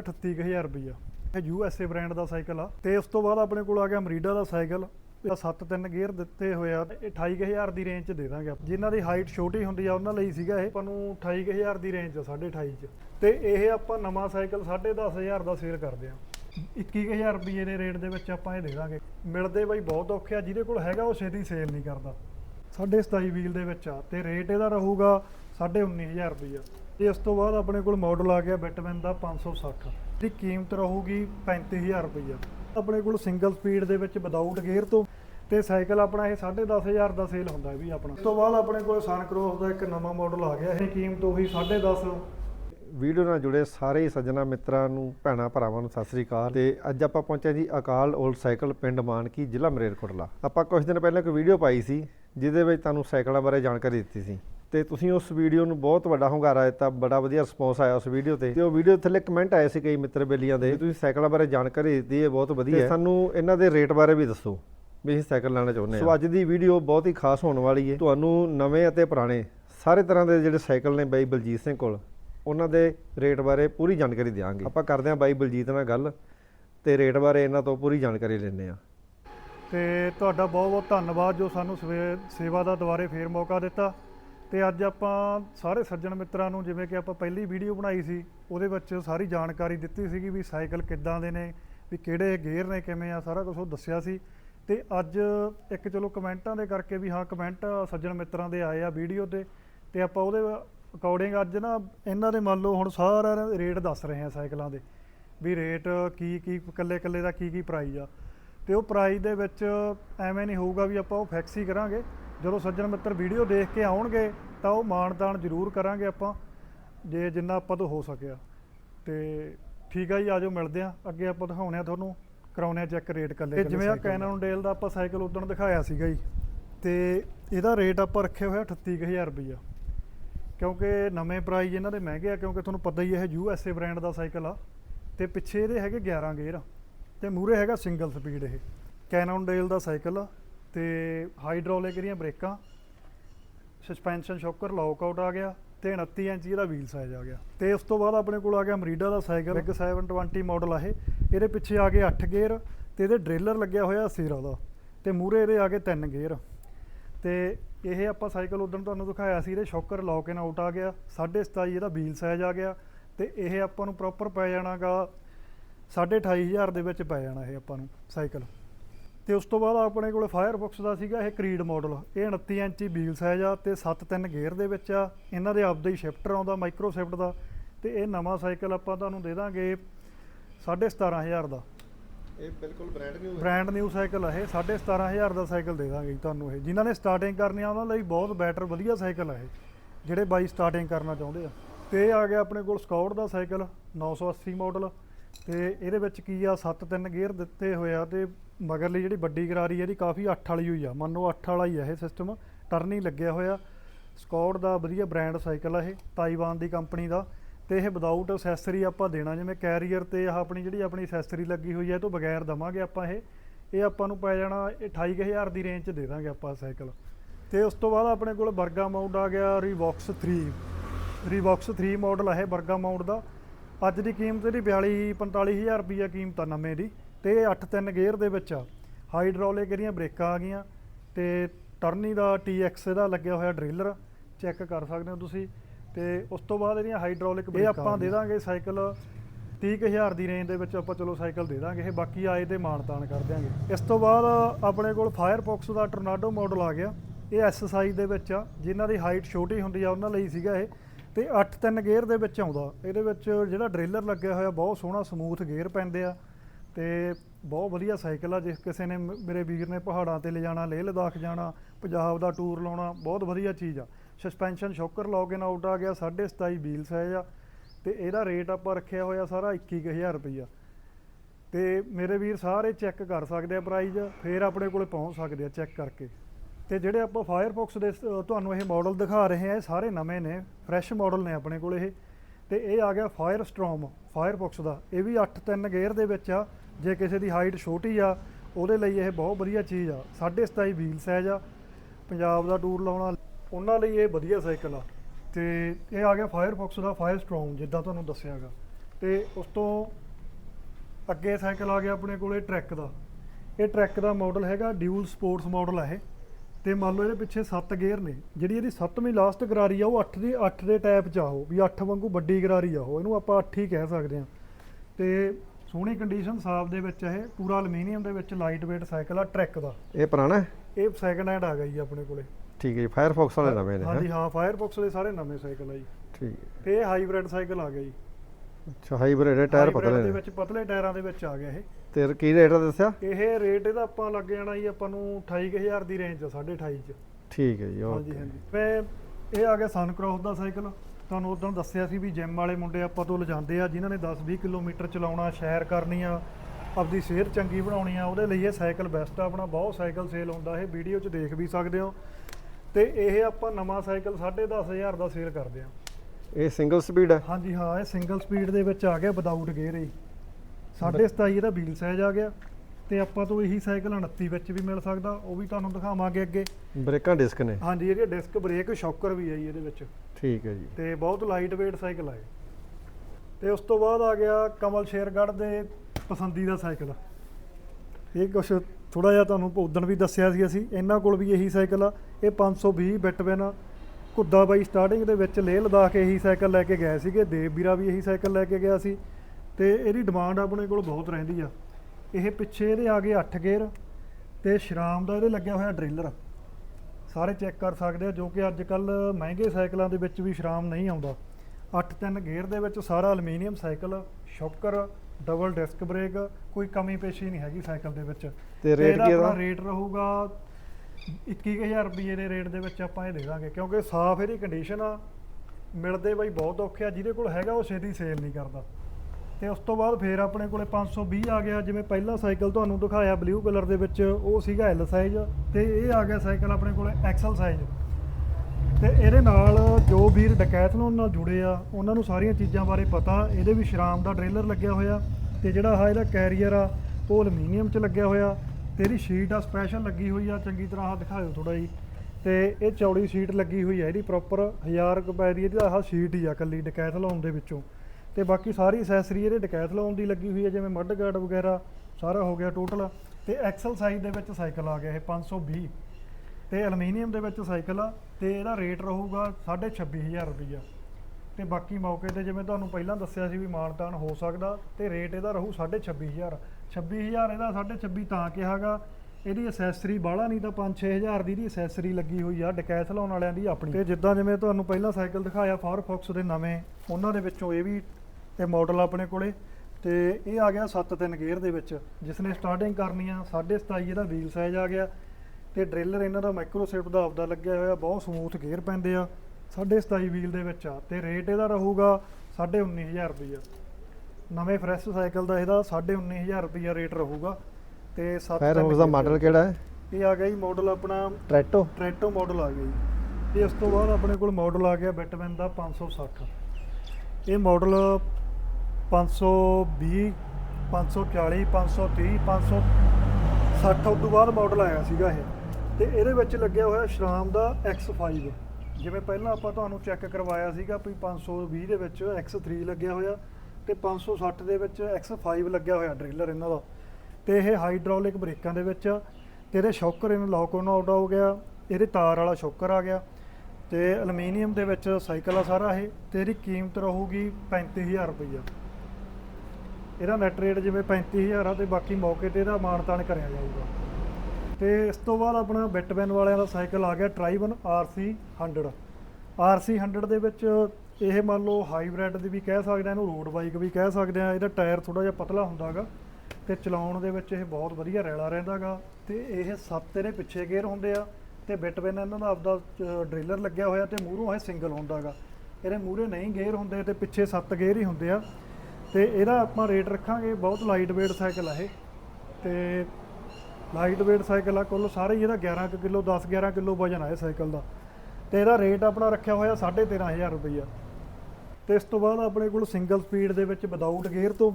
38000 ਰੁਪਈਆ। ਇਹ U S A brand ਦਾ ਸਾਈਕਲ ਆ। ਤੇ ਉਸ ਤੋਂ ਬਾਅਦ ਆਪਣੇ ਕੋਲ ਆ ਗਿਆ ਅਮਰੀਡਾ ਦਾ ਸਾਈਕਲ। ਇਹਦਾ 7-3 ਗੇਅਰ ਦਿੱਤੇ ਹੋਏ ਆ। ਇਹ 28000 ਦੀ ਰੇਂਜ ਚ ਦੇ ਦਾਂਗੇ ਆਪਾਂ। ਜਿਨ੍ਹਾਂ ਦੀ ਹਾਈਟ ਛੋਟੀ ਹੁੰਦੀ ਆ, ਉਹਨਾਂ ਲਈ ਸੀਗਾ ਇਹ। ਆਪਾਂ ਨੂੰ 28000 ਦੀ ਰੇਂਜ ਚ 2.5 ਚ। ਤੇ ਇਹ ਆਪਾਂ ਨਵਾਂ ਸਾਈਕਲ 10500 ਦਾ ਸੇਲ ਕਰਦੇ ਆ। 21000 ਰੁਪਏ ਦੇ ਰੇਟ ਦੇ ਵਿੱਚ ਆਪਾਂ ਇਹ ਦੇ ਦਾਂਗੇ। ਮਿਲਦੇ ਬਾਈ ਬਹੁਤ ਔਖੇ ਆ। ਜਿਹਦੇ ਕੋਲ ਹੈਗਾ ਉਹ ਛੇਤੀ ਸੇਲ ਨਹੀਂ ਕਰਦਾ। 27 ਵੀਲ ਦੇ ਵਿੱਚ ਆ। ਤੇ ਰੇਟ ਇਹਦਾ ਰਹੂਗਾ 19500 ਰੁਪਈਆ। ਤੇ ਇਸ ਤੋਂ ਬਾਅਦ ਆਪਣੇ ਕੋਲ ਮਾਡਲ ਆ ਗਿਆ ਬੈਟਮੈਨ ਦਾ 560 ਦੀ ਕੀਮਤ ਰਹੂਗੀ 35000 ਰੁਪਈਆ। ਆਪਣੇ ਕੋਲ ਸਿੰਗਲ ਸਪੀਡ ਦੇ ਵਿੱਚ ਵਿਦਆਊਟ ਗੇਅਰ ਤੋਂ ਤੇ ਸਾਈਕਲ ਆਪਣਾ ਇਹ 10500 ਦਾ ਸੇਲ ਹੁੰਦਾ ਵੀ ਆਪਣਾ। ਉਸ ਤੋਂ ਬਾਅਦ ਆਪਣੇ ਕੋਲ ਸਨਕ੍ਰੋਸ ਦਾ ਇੱਕ ਨਵਾਂ ਮਾਡਲ ਆ ਗਿਆ। ਇਹ ਕੀਮਤ ਉਹੀ 10.5 ਵੀਡੀਓ ਨਾਲ ਜੁੜੇ ਸਾਰੇ ਸੱਜਣਾ ਮਿੱਤਰਾਂ ਨੂੰ, ਭੈਣਾਂ ਭਰਾਵਾਂ ਨੂੰ ਸਤਿ ਸ੍ਰੀ ਅਕਾਲ। ਤੇ ਅੱਜ ਆਪਾਂ ਪਹੁੰਚੇ ਜੀ ਅਕਾਲ ਓਲਡ ਸਾਈਕਲ ਪਿੰਡ ਮਾਨਕੀ, ਜ਼ਿਲ੍ਹਾ ਮਰੇਰਕੋਟਲਾ। ਆਪਾਂ ਕੁਝ ਦਿਨ ਪਹਿਲਾਂ ਇੱਕ ਵੀਡੀਓ ਪਾਈ ਸੀ, ਜਿਹਦੇ ਵਿੱਚ ਤੁਹਾਨੂੰ ਸਾਈਕਲਾਂ ਬਾਰੇ ਜਾਣਕਾਰੀ ਦਿੱਤੀ ਸੀ। ਤੇ ਤੁਸੀਂ ਉਸ ਵੀਡੀਓ ਨੂੰ ਬਹੁਤ ਵੱਡਾ ਹੁੰਗਾਰਾ ਦਿੱਤਾ ਬੜਾ ਵਧੀਆ ਰਿਸਪੌਂਸ ਆਇਆ ਉਸ ਵੀਡੀਓ ਤੇ। ਤੇ ਉਹ ਵੀਡੀਓ ਥੱਲੇ ਕਮੈਂਟ ਆਏ ਸੀ ਕਈ ਮਿੱਤਰ ਬੇਲੀਆਂ ਦੇ। ਤੁਸੀਂ ਸਾਈਕਲਾਂ ਬਾਰੇ ਜਾਣਕਾਰੀ ਦਿੱਤੀ ਹੈ ਬਹੁਤ ਵਧੀਆ ਤੇ ਸਾਨੂੰ ਇਹਨਾਂ ਦੇ ਰੇਟ ਬਾਰੇ ਵੀ ਦੱਸੋ ਵੀ ਅਸੀਂ ਸਾਈਕਲ ਲੈਣਾ ਚਾਹੁੰਦੇ ਹਾਂ। ਸੋ ਅੱਜ ਦੀ ਵੀਡੀਓ ਬਹੁਤ ਹੀ ਖਾਸ ਹੋਣ ਵਾਲੀ ਹੈ। ਤੁਹਾਨੂੰ ਨਵੇਂ ਅਤੇ ਪੁਰਾਣੇ ਸਾਰੇ ਤਰ੍ਹਾਂ ਦੇ ਜਿਹੜੇ ਸਾਈਕਲ ਨੇ ਬਾਈ ਬਲਜੀਤ ਸਿੰਘ ਕੋਲ ਉਹਨਾਂ ਦੇ ਰੇਟ ਬਾਰੇ ਪੂਰੀ ਜਾਣਕਾਰੀ ਦਿਆਂਗੇ। ਆਪਾਂ ਕਰਦੇ ਹਾਂ ਬਾਈ ਬਲਜੀਤ ਨਾਲ ਗੱਲ ਤੇ ਰੇਟ ਬਾਰੇ ਇਹਨਾਂ ਤੋਂ ਪੂਰੀ ਜਾਣਕਾਰੀ ਲੈਂਦੇ ਹਾਂ। ਤੇ ਤੁਹਾਡਾ ਬਹੁਤ ਬਹੁਤ ਧੰਨਵਾਦ ਜੋ ਸਾਨੂੰ ਸਵੇ- ਸੇਵਾ ਦਾ ਦੁਬਾਰੇ ਫੇਰ ਮੌਕਾ ਦਿੱਤਾ। ਤੇ ਅੱਜ ਆਪਾਂ ਸਾਰੇ ਸੱਜਣ ਮਿੱਤਰਾਂ ਨੂੰ, ਜਿਵੇਂ ਕਿ ਆਪਾਂ ਪਹਿਲੀ ਵੀਡੀਓ ਬਣਾਈ ਸੀ, ਉਹਦੇ ਵਿੱਚ ਸਾਰੀ ਜਾਣਕਾਰੀ ਦਿੱਤੀ ਸੀਗੀ ਵੀ ਸਾਈਕਲ ਕਿੱਦਾਂ ਦੇ ਨੇ, ਵੀ ਕਿਹੜੇ ਗੇਅਰ ਨੇ, ਕਿਵੇਂ ਆ, ਸਾਰਾ ਕੁਝ ਉਹ ਦੱਸਿਆ ਸੀ। ਤੇ ਅੱਜ ਇੱਕ ਚਲੋ ਕਮੈਂਟਾਂ ਦੇ ਕਰਕੇ ਵੀ, ਹਾਂ, ਕਮੈਂਟ ਸੱਜਣ ਮਿੱਤਰਾਂ ਦੇ ਆਏ ਆ ਵੀਡੀਓ ਤੇ ਤੇ ਆਪਾਂ ਉਹਦੇ ਅਕੋਰਡਿੰਗ ਅੱਜ ਨਾ ਇਹਨਾਂ ਦੇ ਮੰਨ ਲਓ ਹੁਣ ਸਾਰਾ ਰੇਟ ਦੱਸ ਰਹੇ ਆ ਸਾਈਕਲਾਂ ਦੇ, ਵੀ ਰੇਟ ਕੀ ਕੀ ਇਕੱਲੇ ਇਕੱਲੇ ਦਾ ਕੀ ਕੀ ਪ੍ਰਾਈਸ ਆ। ਤੇ ਉਹ ਪ੍ਰਾਈਜ਼ ਦੇ ਵਿੱਚ ਐਵੇਂ ਨਹੀਂ ਹੋਊਗਾ ਵੀ ਆਪਾਂ ਉਹ ਫਿਕਸ ਹੀ ਕਰਾਂਗੇ। ਜਦੋਂ ਸੱਜਣ ਮਿੱਤਰ ਵੀਡੀਓ ਦੇਖ ਕੇ ਆਉਣਗੇ ਤਾਂ ਉਹ ਮਾਣ-ਤਾਣ ਜ਼ਰੂਰ ਕਰਾਂਗੇ ਆਪਾਂ ਜੇ ਜਿੰਨਾ ਆਪਾਂ ਤੋਂ ਹੋ ਸਕਿਆ। ਤੇ ਠੀਕ ਆ ਜੀ ਆਜੋ ਮਿਲਦੇ ਆ। ਅੱਗੇ ਆਪਾਂ ਦਿਖਾਉਣੇ ਆ ਤੁਹਾਨੂੰ ਕਰਾਉਣੇ ਆ ਚੈੱਕ ਰੇਟ ਕੱਲੇ ਤੇ ਜਿਵੇਂ ਆ ਕੈਨਨ ਡੇਲ ਦਾ ਆਪਾਂ ਸਾਈਕਲ ਉਦੋਂ ਦਿਖਾਇਆ ਸੀਗਾ ਜੀ ਤੇ ਇਹਦਾ ਰੇਟ ਆਪਾਂ ਰੱਖਿਆ ਹੋਇਆ 38000 ਰੁਪਈਆ। ਕਿਉਂਕਿ ਨਵੇਂ ਪ੍ਰਾਈਸ ਇਹਨਾਂ ਦੇ ਮਹਿੰਗੇ ਆ ਕਿਉਂਕਿ ਤੁਹਾਨੂੰ ਪਤਾ ਹੀ ਇਹ ਯੂਐਸਏ ਬ੍ਰਾਂਡ ਦਾ ਸਾਈਕਲ ਆ ਤੇ ਪਿੱਛੇ ਇਹਦੇ ਹੈਗੇ 11 ਗੇਅਰ ਤੇ ਮੂਰੇ ਹੈਗਾ ਸਿੰਗਲ ਸਪੀਡ ਇਹ। ਕੈਨਨ ਡੇਲ ਦਾ ਸਾਈਕਲ ਆ ਤੇ ਹਾਈਡ੍ਰੋਲਿਕ ਦੀਆਂ ਬ੍ਰੇਕਾਂ ਸਸਪੈਂਸ਼ਨ ਸ਼ੌਕਰ ਲੌਕਆਊਟ ਆ ਗਿਆ ਤੇ 29 ਇੰਚ ਇਹਦਾ ਵੀਲ ਸਾਈਜ਼ ਆ ਗਿਆ। ਤੇ ਉਸ ਤੋਂ ਬਾਅਦ ਆਪਣੇ ਕੋਲ ਆ ਗਿਆ ਮਰੀਡਾ ਦਾ ਸਾਈਕਲ ਬਿਗ 720 ਮਾਡਲ ਆ ਇਹ। ਇਹਦੇ ਪਿੱਛੇ ਆ ਗਏ 8 ਗੇਅਰ ਤੇ ਇਹਦੇ ਡ੍ਰੇਲਰ ਲੱਗਿਆ ਹੋਇਆ ਸੀਰਾ ਦਾ ਤੇ ਮੂਰੇ ਇਹਦੇ ਆ ਗਏ 3 ਗੇਅਰ। ਤੇ ਇਹ ਆਪਾਂ ਸਾਈਕਲ ਉਦੋਂ ਤੁਹਾਨੂੰ ਦਿਖਾਇਆ ਸੀ, ਇਹਦੇ ਸ਼ੌਕਰ ਲੌਕ ਇਨ ਆਊਟ ਆ ਗਿਆ 27.5 ਇਹਦਾ ਵੀਲ ਸਾਈਜ਼ ਆ ਗਿਆ ਤੇ ਇਹ ਆਪਾਂ ਨੂੰ ਪ੍ਰੋਪਰ ਪੈ ਜਾਣਾਗਾ 28500 ਦੇ ਵਿੱਚ ਪੈ ਜਾਣਾ ਇਹ ਆਪਾਂ ਨੂੰ ਸਾਈਕਲ। ਤੇ ਉਸ ਤੋਂ ਬਾਅਦ ਆਪਣੇ ਕੋਲ ਫਾਇਰਫੌਕਸ ਦਾ ਸੀਗਾ ਇਹ ਕਰੀਡ ਮਾਡਲ ਇਹ 29 ਇੰਚੀ ਵੀਲ ਸਾਈਜ਼ ਆ ਤੇ 7-3 ਗੇਅਰ ਦੇ ਵਿੱਚ ਆ। ਇਹਨਾਂ ਦੇ ਆਪਦਾ ਹੀ ਸ਼ਿਫਟਰ ਆਉਂਦਾ ਮਾਈਕਰੋ ਸ਼ਿਫਟ ਦਾ। ਤੇ ਇਹ ਨਵਾਂ ਸਾਈਕਲ ਆਪਾਂ ਤੁਹਾਨੂੰ ਦੇ ਦਾਂਗੇ 17500 ਦਾ। ਇਹ ਬਿਲਕੁਲ brand new brand new cycle ਆ ਇਹ 17500 ਦਾ ਸਾਈਕਲ ਦੇ ਦਾਂਗੇ ਤੁਹਾਨੂੰ ਇਹ। ਜਿਨ੍ਹਾਂ ਨੇ ਸਟਾਰਟਿੰਗ ਕਰਨੀ ਆ ਉਹਨਾਂ ਲਈ ਬਹੁਤ ਬੈਟਰ ਵਧੀਆ ਸਾਈਕਲ ਆ ਇਹ ਜਿਹੜੇ ਬਾਈ ਸਟਾਰਟਿੰਗ ਕਰਨਾ ਚਾਹੁੰਦੇ ਆ। ਤੇ ਆ ਗਿਆ ਆਪਣੇ ਕੋਲ ਸਕਾਊਟ ਦਾ ਸਾਈਕਲ 980 ਮਾਡਲ ਤੇ ਇਹਦੇ ਵਿੱਚ ਕੀ ਆ 7-3 ਗੇਅਰ ਦਿੱਤੇ ਹੋਏ ਆ ਤੇ ਮਗਰਲੀ ਜਿਹੜੀ ਵੱਡੀ ਗਰਾਰੀ ਇਹਦੀ ਕਾਫੀ 8 ਵਾਲੀ ਹੋਈ ਆ। ਮੰਨੋ 8 ਵਾਲਾ ਹੀ ਆ ਇਹ ਸਿਸਟਮ ਟਰਨੀ ਲੱਗਿਆ ਹੋਇਆ। ਸਕਾਊਟ ਦਾ ਵਧੀਆ ਬ੍ਰਾਂਡ ਸਾਈਕਲ ਆ ਇਹ ਤਾਈਵਾਨ ਦੀ ਕੰਪਨੀ ਦਾ। ਤੇ ਇਹ ਵਿਦਆਊਟ ਅਸੈਸਰੀ ਆਪਾਂ ਦੇਣਾ, ਜਿਵੇਂ ਕੈਰੀਅਰ ਤੇ ਆਹ ਆਪਣੀ ਜਿਹੜੀ ਆਪਣੀ ਅਸੈਸਰੀ ਲੱਗੀ ਹੋਈ ਹੈ ਇਹ ਤੋਂ ਬਗੈਰ ਦਵਾਂਗੇ ਆਪਾਂ ਇਹ। ਇਹ ਆਪਾਂ ਨੂੰ ਪੈ ਜਾਣਾ 28000 ਦੀ ਰੇਂਜ 'ਚ ਦੇ ਦਾਂਗੇ ਆਪਾਂ ਸਾਈਕਲ ਤੇ ਉਸ ਤੋਂ ਬਾਅਦ ਆਪਣੇ ਕੋਲ ਬਰਗਾ ਮਾਊਂਟ ਆ ਗਿਆ ਰੀਵੌਕਸ 3 ਰੀਵੌਕਸ 3 ਮਾਡਲ ਹੈ ਇਹ ਬਰਗਾ ਮਾਊਂਟ ਦਾ। ਅੱਜ ਦੀ ਕੀਮਤ ਇਹਦੀ 42 45000 ਰੁਪਈਆ ਕੀਮਤ ਆ ਨਵੇਂ ਦੀ। ਤੇ ਇਹ 8-3 ਗੇਅਰ ਦੇ ਵਿੱਚ ਹਾਈਡ੍ਰੋਲਿਕ ਇਹਦੀਆਂ ਬ੍ਰੇਕਾਂ ਆ ਗਈਆਂ ਤੇ ਟਰਨੀ ਦਾ TX ਇਹਦਾ ਲੱਗਿਆ ਹੋਇਆ ਡ੍ਰਿਲਰ ਚੈੱਕ ਕਰ ਸਕਦੇ ਹੋ ਤੁਸੀਂ ਤੇ ਉਸ ਤੋਂ ਬਾਅਦ ਇਹਦੀਆਂ ਹਾਈਡ੍ਰੋਲਿਕ ਇਹ ਆਪਾਂ ਦੇ ਦਾਂਗੇ ਸਾਈਕਲ 30000 ਦੀ ਰੇਂਜ ਦੇ ਵਿੱਚ ਆਪਾਂ ਚਲੋ ਸਾਈਕਲ ਦੇ ਦਾਂਗੇ ਇਹ ਬਾਕੀ ਆਏ ਤੇ ਮਾਨਤਾਨ ਕਰ ਦਿਆਂਗੇ। ਇਸ ਤੋਂ ਬਾਅਦ ਆਪਣੇ ਕੋਲ ਫਾਇਰਫੌਕਸ ਦਾ ਟੋਰਨਾਡੋ ਮਾਡਲ ਆ ਗਿਆ। ਇਹ ਐਸ ਸਾਈਜ਼ ਦੇ ਵਿੱਚ ਆ ਜਿਨ੍ਹਾਂ ਦੀ ਹਾਈਟ ਛੋਟੀ ਹੁੰਦੀ ਆ ਉਹਨਾਂ ਲਈ ਸੀਗਾ ਇਹ। ਤੇ 8-3 ਗੇਅਰ ਦੇ ਵਿੱਚ ਆਉਂਦਾ। ਇਹਦੇ ਵਿੱਚ ਜਿਹੜਾ ਡ੍ਰਿਲਰ ਲੱਗਿਆ ਹੋਇਆ ਬਹੁਤ ਸੋਹਣਾ ਸਮੂਥ ਗੇਅਰ ਪੈਂਦੇ ਆ। ਤੇ ਬਹੁਤ ਵਧੀਆ ਸਾਈਕਲ ਆ, ਜੇ ਕਿਸੇ ਨੇ ਮ- ਮੇਰੇ ਵੀਰ ਨੇ ਪਹਾੜਾਂ ਤੇ ਲਿਜਾਣਾ, ਲੇਹ ਲਦਾਖ ਜਾਣਾ, ਪੰਜਾਬ ਦਾ ਟੂਰ ਲਾਉਣਾ, ਬਹੁਤ ਵਧੀਆ ਚੀਜ਼ ਆ। Suspension shocker lock in out ਆ ਗਿਆ 27.5 ਵੀਲ ਸਾਈਜ਼ ਆ, ਤੇ ਇਹਦਾ ਰੇਟ ਆਪਾਂ ਰੱਖਿਆ ਹੋਇਆ ਸਾਰਾ 21000 ਰੁਪਈਆ। ਤੇ ਮੇਰੇ ਵੀਰ ਸਾਰੇ ਚੈੱਕ ਕਰ ਸਕਦੇ ਆ ਪ੍ਰਾਈਜ਼ ਫਿਰ ਆਪਣੇ ਕੋਲੇ ਪਹੁੰਚ ਸਕਦੇ ਆ ਚੈੱਕ ਕਰਕੇ। ਤੇ ਜਿਹੜੇ ਆਪਾਂ ਫਾਇਰਫੌਕਸ ਦੇ ਸ- ਤੁਹਾਨੂੰ ਇਹ ਮਾਡਲ ਦਿਖਾ ਰਹੇ ਆ, ਇਹ ਸਾਰੇ ਨਵੇਂ ਨੇ ਫਰੈਸ਼ ਮਾਡਲ ਨੇ ਆਪਣੇ ਕੋਲ ਇਹ। ਤੇ ਇਹ ਆ ਗਿਆ ਫਾਇਰ ਸਟ੍ਰੋਮ ਫਾਇਰਫੌਕਸ ਦਾ। ਇਹ ਵੀ 8-3 ਗੇਅਰ ਦੇ ਵਿੱਚ ਆ। ਜੇ ਕਿਸੇ ਦੀ ਹਾਈਟ ਛੋਟੀ ਆ, ਉਹਦੇ ਲਈ ਇਹ ਬਹੁਤ ਵਧੀਆ ਚੀਜ਼ ਆ। 27.5 ਵੀਲ ਸਾਈਜ਼ ਆ। ਪੰਜਾਬ ਦਾ ਟੂਰ ਲਾਉਣਾ, ਉਹਨਾਂ ਲਈ ਇਹ ਵਧੀਆ ਸਾਈਕਲ ਆ। ਤੇ ਇਹ ਆ ਗਿਆ ਫਾਇਰਫੌਕਸ ਦਾ ਫਾਇਰ ਸਟ੍ਰੋਮ ਜਿੱਦਾਂ ਤੁਹਾਨੂੰ ਦੱਸਿਆਗਾ ਤੇ ਉਸ ਤੋਂ ਅੱਗੇ ਸਾਈਕਲ ਆ ਗਿਆ ਆਪਣੇ ਕੋਲੇ ਟਰੈਕ ਦਾ। ਇਹ ਟਰੈਕ ਦਾ ਮਾਡਲ ਹੈਗਾ ਡਿਊਲ ਸਪੋਰਟਸ ਮਾਡਲ ਆ ਇਹ। ਤੇ ਮੰਨ ਲਓ ਇਹਦੇ ਪਿੱਛੇ 7 ਗੇਅਰ ਨੇ ਜਿਹੜੀ ਇਹਦੀ 7ਵੀਂ ਲਾਸਟ ਗਰਾਰੀ ਆ ਉਹ 8 ਦੀ 8 ਦੇ ਟਾਈਪ ਚ ਆ ਉਹ ਵੀ 8 ਵਾਂਗੂ ਵੱਡੀ ਗਰਾਰੀ ਆ ਉਹ ਇਹਨੂੰ ਆਪਾਂ 8 ਹੀ ਕਹਿ ਸਕਦੇ ਆ ਤੇ ਸੋਹਣੀ ਕੰਡੀਸ਼ਨ ਸਾਫ਼ ਦੇ ਵਿੱਚ ਇਹ ਪੂਰਾ ਐਲੂਮੀਨੀਅਮ ਦੇ ਵਿੱਚ ਲਾਈਟ weight ਸਾਈਕਲ ਆ ਟਰੈਕ ਦਾ। ਇਹ ਪੁਰਾਣਾ ਹੈ? ਇਹ ਸੈਕੰਡ ਹੈਂਡ ਆ ਗਿਆ ਜੀ ਆਪਣੇ ਕੋਲੇ। ਠੀਕ ਹੈ ਜੀ ਫਾਇਰਫੌਕਸ ਵਾਲੇ ਨਵੇਂ ਨੇ ਹਾਂਜੀ ਹੈਂ? ਹਾਂ ਫਾਇਰਫੌਕਸ ਦੇ ਸਾਰੇ ਨਵੇਂ ਸਾਈਕਲ ਆ ਜੀ। ਠੀਕ। ਹੈ ਤੇ ਇਹ ਹਾਈਬ੍ਰਿਡ ਸਾਈਕਲ ਆ ਗਿਆ ਜੀ। ਅੱਛਾ ਹਾਈਬ੍ਰਿਡ ਹੈ ਟਾਇਰ ਪਤਲੇ ਦੇ ਨੇ। ਵਿੱਚ ਪਤਲੇ ਟਾਇਰਾਂ ਦੇ ਵਿੱਚ ਆ ਗਿਆ ਇਹ। ਤੇ ਕੀ ਰੇਟ ਦੱਸਿਆ? ਇਹ ਰੇਟ ਇਹਦਾ ਆਪਾਂ ਲੱਗ ਜਾਣਾ ਜੀ ਆਪਾਂ ਨੂੰ 28000 ਦੀ ਰੇਂਜ ਆ 2.5 ਚ। ਠੀਕ ਹੈ ਜੀ ਹਾਂਜੀ ਹਾਂਜੀ। ਮੈਂ ਇਹ ਆ ਗਿਆ ਸਨਕ੍ਰੋਸ ਦਾ ਸਾਈਕਲ ਤੁਹਾਨੂੰ ਉਦੋਂ ਦੱਸਿਆ ਸੀ ਵੀ ਜਿਮ ਵਾਲੇ ਮੁੰਡੇ ਆਪਾਂ ਤੋਂ ਲਿਜਾਂਦੇ ਆ ਜਿਨ੍ਹਾਂ ਨੇ 10-20 ਕਿਲੋਮੀਟਰ ਚਲਾਉਣਾ ਸ਼ੈਰ ਕਰਨੀ ਆ ਆਪਦੀ ਸਿਹਤ ਚੰਗੀ ਬਣਾਉਣੀ ਆ ਉਹਦੇ ਲਈ ਇਹ ਸਾਈਕਲ ਬੈਸਟ ਆ। ਆਪਣਾ ਬਹੁਤ ਸਾਈਕਲ ਸੇਲ ਹੁੰਦਾ ਇਹ ਵੀਡੀਓ 'ਚ ਦੇਖ ਵੀ ਸਕਦੇ ਹੋ। ਤੇ ਇਹ ਆਪਾਂ ਨਵਾਂ ਸਾਈਕਲ 10500 ਦਾ ਸੇਲ ਕਰਦੇ ਆ। ਇਹ ਸਿੰਗਲ ਸਪੀਡ ਹੈ? ਹਾਂਜੀ ਹਾਂ ਇਹ ਸਿੰਗਲ ਸਪੀਡ ਦੇ ਵਿੱਚ ਆ ਗਿਆ ਵਿਦਆਊਟ ਗੇਅਰ ਹੀ 27.5 ਇਹਦਾ ਵੀਲ ਸਾਈਜ਼ ਆ ਗਿਆ ਤੇ ਆਪਾਂ ਤੋਂ ਇਹੀ ਸਾਈਕਲ 29 ਵਿੱਚ ਵੀ ਮਿਲ ਸਕਦਾ ਉਹ ਵੀ ਤੁਹਾਨੂੰ ਦਿਖਾਵਾਂਗੇ ਅੱਗੇ। ਬ੍ਰੇਕਾਂ ਡਿਸਕ ਨੇ? ਹਾਂਜੀ ਇਹਦੀ ਡਿਸਕ ਬ੍ਰੇਕ ਸ਼ੌਕਰ ਵੀ ਆ ਜੀ ਇਹਦੇ ਵਿੱਚ। ਠੀਕ ਹੈ ਜੀ। ਤੇ ਬਹੁਤ ਲਾਈਟ weight ਸਾਈਕਲ ਇਹ। ਤੇ ਉਸ ਤੋਂ ਬਾਅਦ ਆ ਗਿਆ ਕਮਲ ਸ਼ੇਰਗੜ੍ਹ ਦੇ ਪਸੰਦੀਦਾ ਸਾਈਕਲ ਇਹ ਕੁਛ ਥੋੜਾ ਜਿਹਾ ਤੁਹਾਨੂੰ ਉਦੋਂ ਵੀ ਦੱਸਿਆ ਸੀ ਅਸੀਂ ਇਹਨਾਂ ਕੋਲ ਵੀ ਇਹੀ ਸਾਈਕਲ ਆ। ਇਹ 520 ਬਿਟਵਿਨ ਘੁੱਦਾ ਬਾਈ ਸਟਾਰਟਿੰਗ ਦੇ ਵਿੱਚ ਲੇਹ ਲਦਾਖ ਇਹੀ ਸਾਈਕਲ ਲੈ ਕੇ ਗਏ ਸੀਗੇ ਦੇਵ ਵੀਰਾ ਵੀ ਇਹੀ ਸਾਈਕਲ ਲੈ ਕੇ ਗਿਆ ਸੀ ਤੇ ਇਹਦੀ ਡਿਮਾਂਡ ਆਪਣੇ ਕੋਲ ਬਹੁਤ ਰਹਿੰਦੀ ਆ। ਇਹ ਪਿੱਛੇ ਇਹਦੇ ਆ ਗਏ 8 ਗੇਅਰ ਤੇ ਸ਼ਰਾਮ ਦਾ ਇਹਦੇ ਲੱਗਿਆ ਹੋਇਆ ਡ੍ਰਿਲਰ। ਸਾਰੇ ਚੈੱਕ ਕਰ ਸਕਦੇ ਆ ਜੋ ਕਿ ਅੱਜ ਕੱਲ ਮਹਿੰਗੇ ਸਾਈਕਲਾਂ ਦੇ ਵਿੱਚ ਵੀ ਸ਼ਰਾਮ ਨਹੀਂ ਆਉਂਦਾ। 8-3 ਗੇਅਰ ਦੇ ਵਿੱਚ ਸਾਰਾ aluminium cycle shocker double disc brake ਕੋਈ ਕਮੀ ਪੇਸ਼ੀ ਨਹੀਂ ਹੈਗੀ ਸਾਈਕਲ ਦੇ ਵਿੱਚ। ਤੇ ਰੇਟ ਕੀ ਇਹਦਾ? ਰੇਟ ਰਹੂਗਾ 21000 ਰੁਪਏ ਦੇ ਰੇਟ ਦੇ ਵਿੱਚ ਆਪਾਂ ਇਹ ਦੇ ਦਾਂਗੇ, ਕਿਉਂਕਿ ਸਾਫ਼ ਇਹਦੀ ਕੰਡੀਸ਼ਨ ਆ, ਮਿਲਦੇ ਬਾਈ ਬਹੁਤ ਔਖੇ ਆ, ਜਿਹਦੇ ਕੋਲ ਹੈਗਾ ਉਹ ਛੇਤੀ ਸੇਲ ਨਹੀਂ ਕਰਦਾ। ਤੇ ਉਸ ਤੋਂ ਬਾਅਦ ਫੇਰ ਆਪਣੇ ਕੋਲੇ 520 ਆ ਗਿਆ, ਜਿਵੇਂ ਪਹਿਲਾ ਸਾਈਕਲ ਤੁਹਾਨੂੰ ਦਿਖਾਇਆ ਬਲੂ ਕਲਰ ਦੇ ਵਿੱਚ, ਉਹ ਸੀਗਾ ਐਲ ਸਾਈਜ਼ ਤੇ ਇਹ ਆ ਗਿਆ ਸਾਈਕਲ ਆਪਣੇ ਕੋਲੇ ਐਕਸਲ ਸਾਈਜ਼ ਤੇ ਇਹਦੇ ਨਾਲ ਜੋ ਵੀਰ ਡਕੈਥਲੋਨ ਨਾਲ ਜੁੜੇ ਆ, ਉਹਨਾਂ ਨੂੰ ਸਾਰੀਆਂ ਚੀਜ਼ਾਂ ਬਾਰੇ ਪਤਾ, ਇਹਦੇ ਵੀ ਸ਼ਰਾਮ ਦਾ ਟ੍ਰੇਲਰ ਲੱਗਿਆ ਹੋਇਆ, ਤੇ ਜਿਹੜਾ ਆ ਇਹਦਾ ਕੈਰੀਅਰ ਆ, ਉਹ ਅਲਮੀਨੀਅਮ 'ਚ ਲੱਗਿਆ ਹੋਇਆ ਇਹਦੀ ਸ਼ੀਟ ਆ ਸਪੈਸ਼ਲ ਲੱਗੀ ਹੋਈ ਆ, ਚੰਗੀ ਤਰ੍ਹਾਂ ਆਹ ਦਿਖਾਇਓ ਥੋੜਾ ਜੀ। ਤੇ ਇਹ ਚੌੜੀ ਸ਼ੀਟ ਲੱਗੀ ਹੋਈ ਆ, ਇਹਦੀ ਪ੍ਰੋਪਰ 1000 ਰੁਪਏ ਦੀ, ਇਹਦੀ ਆਹ ਸ਼ੀਟ ਹੀ ਆ ਕੱਲੀ ਡਕੈਥਲੋਨ ਦੇ ਵਿੱਚੋਂ। ਤੇ ਬਾਕੀ ਸਾਰੀ ਅਸੈਸਰੀ ਇਹਦੇ ਡਕੈਥਲੋਨ ਦੀ ਲੱਗੀ ਹੋਈ ਆ, ਜਿਵੇਂ ਮੱਡ ਗਾਰਡ ਵਗੈਰਾ, ਸਾਰਾ ਹੋ ਗਿਆ ਟੋਟਲ ਤੇ ਐਕਸਲ ਸਾਈਜ਼ ਦੇ ਵਿੱਚ ਸਾਈਕਲ ਆ ਗਿਆ ਇਹ 520 ਤੇ ਐਲੂਮੀਨੀਅਮ ਦੇ ਵਿੱਚ ਸਾਈਕਲ ਆ, ਤੇ ਇਹਦਾ ਰੇਟ ਰਹੂਗਾ 26500 ਰੁਪਈਆ। ਤੇ ਬਾਕੀ ਮੌਕੇ ਤੇ ਜਿਵੇਂ ਤੁਹਾਨੂੰ ਪਹਿਲਾਂ ਦੱਸਿਆ ਸੀ ਵੀ ਮਾਨਤਾਨ ਹੋ ਸਕਦਾ, ਤੇ ਰੇਟ ਇਹਦਾ ਰਹੂ 26500 26000 ਇਹਦਾ 26500 ਤਾਂ ਕਿਹਾਗਾ ਇਹਦੀ ਅਸੈਸਰੀ ਬਾਹਲਾ ਨਹੀਂ ਤਾਂ 5-6000 ਦੀ ਇਹਦੀ ਅਸੈਸਰੀ ਲੱਗੀ ਹੋਈ ਆ ਡਕੈਥਲੋਨ ਵਾਲਿਆਂ ਦੀ ਆਪਣੀ। ਤੇ ਜਿੱਦਾਂ ਜਿਵੇਂ ਤੁਹਾਨੂੰ ਪਹਿਲਾਂ ਸਾਈਕਲ ਦਿਖਾਇਆ ਫਾਰਫੌਕਸ ਦੇ ਨਵੇਂ, ਉਹਨਾਂ ਦੇ ਵਿੱਚੋਂ ਇਹ ਵੀ ਇਹ ਮਾਡਲ ਆਪਣੇ ਕੋਲੇ। ਤੇ ਇਹ ਆ ਗਿਆ 7-3 ਗੇਅਰ ਦੇ ਵਿੱਚ ਜਿਸ ਨੇ ਸਟਾਰਟਿੰਗ ਕਰਨੀ ਆ 27.5 ਇਹਦਾ ਵੀਲ ਸਾਈਜ਼ ਆ ਗਿਆ। ਤੇ ਡ੍ਰਿਲਰ ਇਹਨਾਂ ਦਾ ਮਾਈਕਰੋਸਿਫਟ ਦਾ ਆਪਦਾ ਲੱਗਿਆ ਹੋਇਆ, ਬਹੁਤ ਸਮੂਥ ਗੇਅਰ ਪੈਂਦੇ ਆ। 27.5 ਵੀਲ ਦੇ ਵਿੱਚ ਆ, ਤੇ ਰੇਟ ਇਹਦਾ ਰਹੂਗਾ 19500 ਰੁਪਈਆ। ਨਵੇਂ ਫਰੈਸ਼ ਸਾਈਕਲ ਦਾ ਇਹਦਾ 19500 ਰੁਪਈਆ ਰੇਟ ਰਹੂਗਾ ਤੇ 7 ਫਾਇਰਫੌਕਸ ਦਾ ਮਾਡਲ ਕਿਹੜਾ ਹੈ? ਇਹ ਆ ਗਿਆ ਜੀ ਮਾਡਲ ਆਪਣਾ ਟਰੈਟੋ ਟਰੈਟੋ ਮਾਡਲ ਆ ਗਿਆ ਜੀ। ਤੇ ਇਸ ਤੋਂ ਬਾਅਦ ਆਪਣੇ ਕੋਲ ਮਾਡਲ ਆ ਗਿਆ ਬਿਟਮੈਨ ਦਾ 560 ਇਹ ਮਾਡਲ 520 540 530 560 ਉਸ ਤੋਂ ਬਾਅਦ ਮਾਡਲ ਆਇਆ ਸੀਗਾ ਇਹ। ਤੇ ਇਹਦੇ ਵਿੱਚ ਲੱਗਿਆ ਹੋਇਆ ਸ਼ਰਾਮ ਦਾ X5 ਜਿਵੇਂ ਪਹਿਲਾਂ ਆਪਾਂ ਤੁਹਾਨੂੰ ਚੈੱਕ ਕਰਵਾਇਆ ਸੀਗਾ ਵੀ 520 ਦੇ ਵਿੱਚ X3 ਲੱਗਿਆ ਹੋਇਆ। ਤੇ 560 ਦੇ ਵਿੱਚ X5 ਲੱਗਿਆ ਹੋਇਆ ਡ੍ਰਿਲਰ ਇਹਨਾਂ ਦਾ। ਤੇ ਇਹ ਹਾਈਡ੍ਰੋਲਿਕ ਬ੍ਰੇਕਾਂ ਦੇ ਵਿੱਚ, ਤੇ ਇਹਦੇ ਸ਼ੌਕਰ ਇਹਨੂੰ ਲੌਕ ਆਨ ਆਊਟ ਹੋ ਗਿਆ, ਇਹਦੇ ਤਾਰ ਵਾਲਾ ਸ਼ੌਕਰ ਆ ਗਿਆ, ਤੇ ਐਲੂਮੀਨੀਅਮ ਦੇ ਵਿੱਚ ਸਾਈਕਲ ਆ ਸਾਰਾ ਇਹ, ਤੇ ਇਹਦੀ ਕੀਮਤ ਰਹੂਗੀ 35000 ਰੁਪਈਆ। ਇਹਦਾ ਨੈਟ ਰੇਟ ਜਿਵੇਂ 35000 ਆ ਤੇ ਬਾਕੀ ਮੌਕੇ ਤੇ ਇਹਦਾ ਮਾਨਤਾਨ ਕਰਿਆ ਜਾਊਗਾ। ਤੇ ਇਸ ਤੋਂ ਬਾਅਦ ਆਪਣਾ ਬਿਟਵੈਨ ਵਾਲਿਆਂ ਦਾ ਸਾਈਕਲ ਆ ਗਿਆ ਟਰਾਈਬਨ RC 100 RC 100 ਦੇ ਵਿੱਚ ਇਹ ਮੰਨ ਲਓ ਹਾਈਬ੍ਰਿਡ ਦੀ ਵੀ ਕਹਿ ਸਕਦੇ ਆ ਇਹਨੂੰ ਰੋਡ ਬਾਈਕ ਵੀ ਕਹਿ ਸਕਦੇ ਆ ਇਹਦਾ ਟਾਇਰ ਥੋੜਾ ਜਿਹਾ ਪਤਲਾ ਹੁੰਦਾਗਾ ਤੇ ਚਲਾਉਣ ਦੇ ਵਿੱਚ ਇਹ ਬਹੁਤ ਵਧੀਆ ਰੈਲਾ ਰਹਿੰਦਾਗਾ ਤੇ ਇਹ ਸੱਤ ਇਹਦੇ ਪਿੱਛੇ ਗੇਅਰ ਹੁੰਦੇ ਆ ਤੇ ਬਿਟਵਿਨ ਇਹਨਾਂ ਦਾ ਆਪਦਾ ਡ੍ਰਿਲਰ ਲੱਗਿਆ ਹੋਇਆ ਤੇ ਮੂਹਰੋਂ ਇਹ ਸਿੰਗਲ ਹੁੰਦਾਗਾ। ਇਹਦੇ ਮੂਹਰੇ ਨਹੀਂ ਗੇਅਰ ਹੁੰਦੇ ਤੇ ਪਿੱਛੇ ਸੱਤ ਗੇਅਰ ਹੀ ਹੁੰਦੇ ਆ ਤੇ ਇਹਦਾ ਆਪਾਂ ਰੇਟ ਰੱਖਾਂਗੇ ਬਹੁਤ ਲਾਈਟ weight ਸਾਈਕਲ ਆ ਇਹ। ਤੇ ਲਾਈਟ weight ਸਾਈਕਲ ਆ ਕੁੱਲ ਸਾਰੇ ਇਹਦਾ 11 ਕੁ ਕਿਲੋ 10 11 ਕਿਲੋ ਵਜਨ ਆ ਇਹ ਸਾਈਕਲ ਦਾ। ਤੇ ਇਹਦਾ ਰੇਟ ਆਪਣਾ ਰੱਖਿਆ ਹੋਇਆ 13500 ਰੁਪਈਆ। ਤੇ ਇਸ ਤੋਂ ਬਾਅਦ ਆਪਣੇ ਕੋਲ ਸਿੰਗਲ ਸਪੀਡ ਦੇ ਵਿੱਚ ਵਿਦਆਊਟ ਗੇਅਰ ਤੋਂ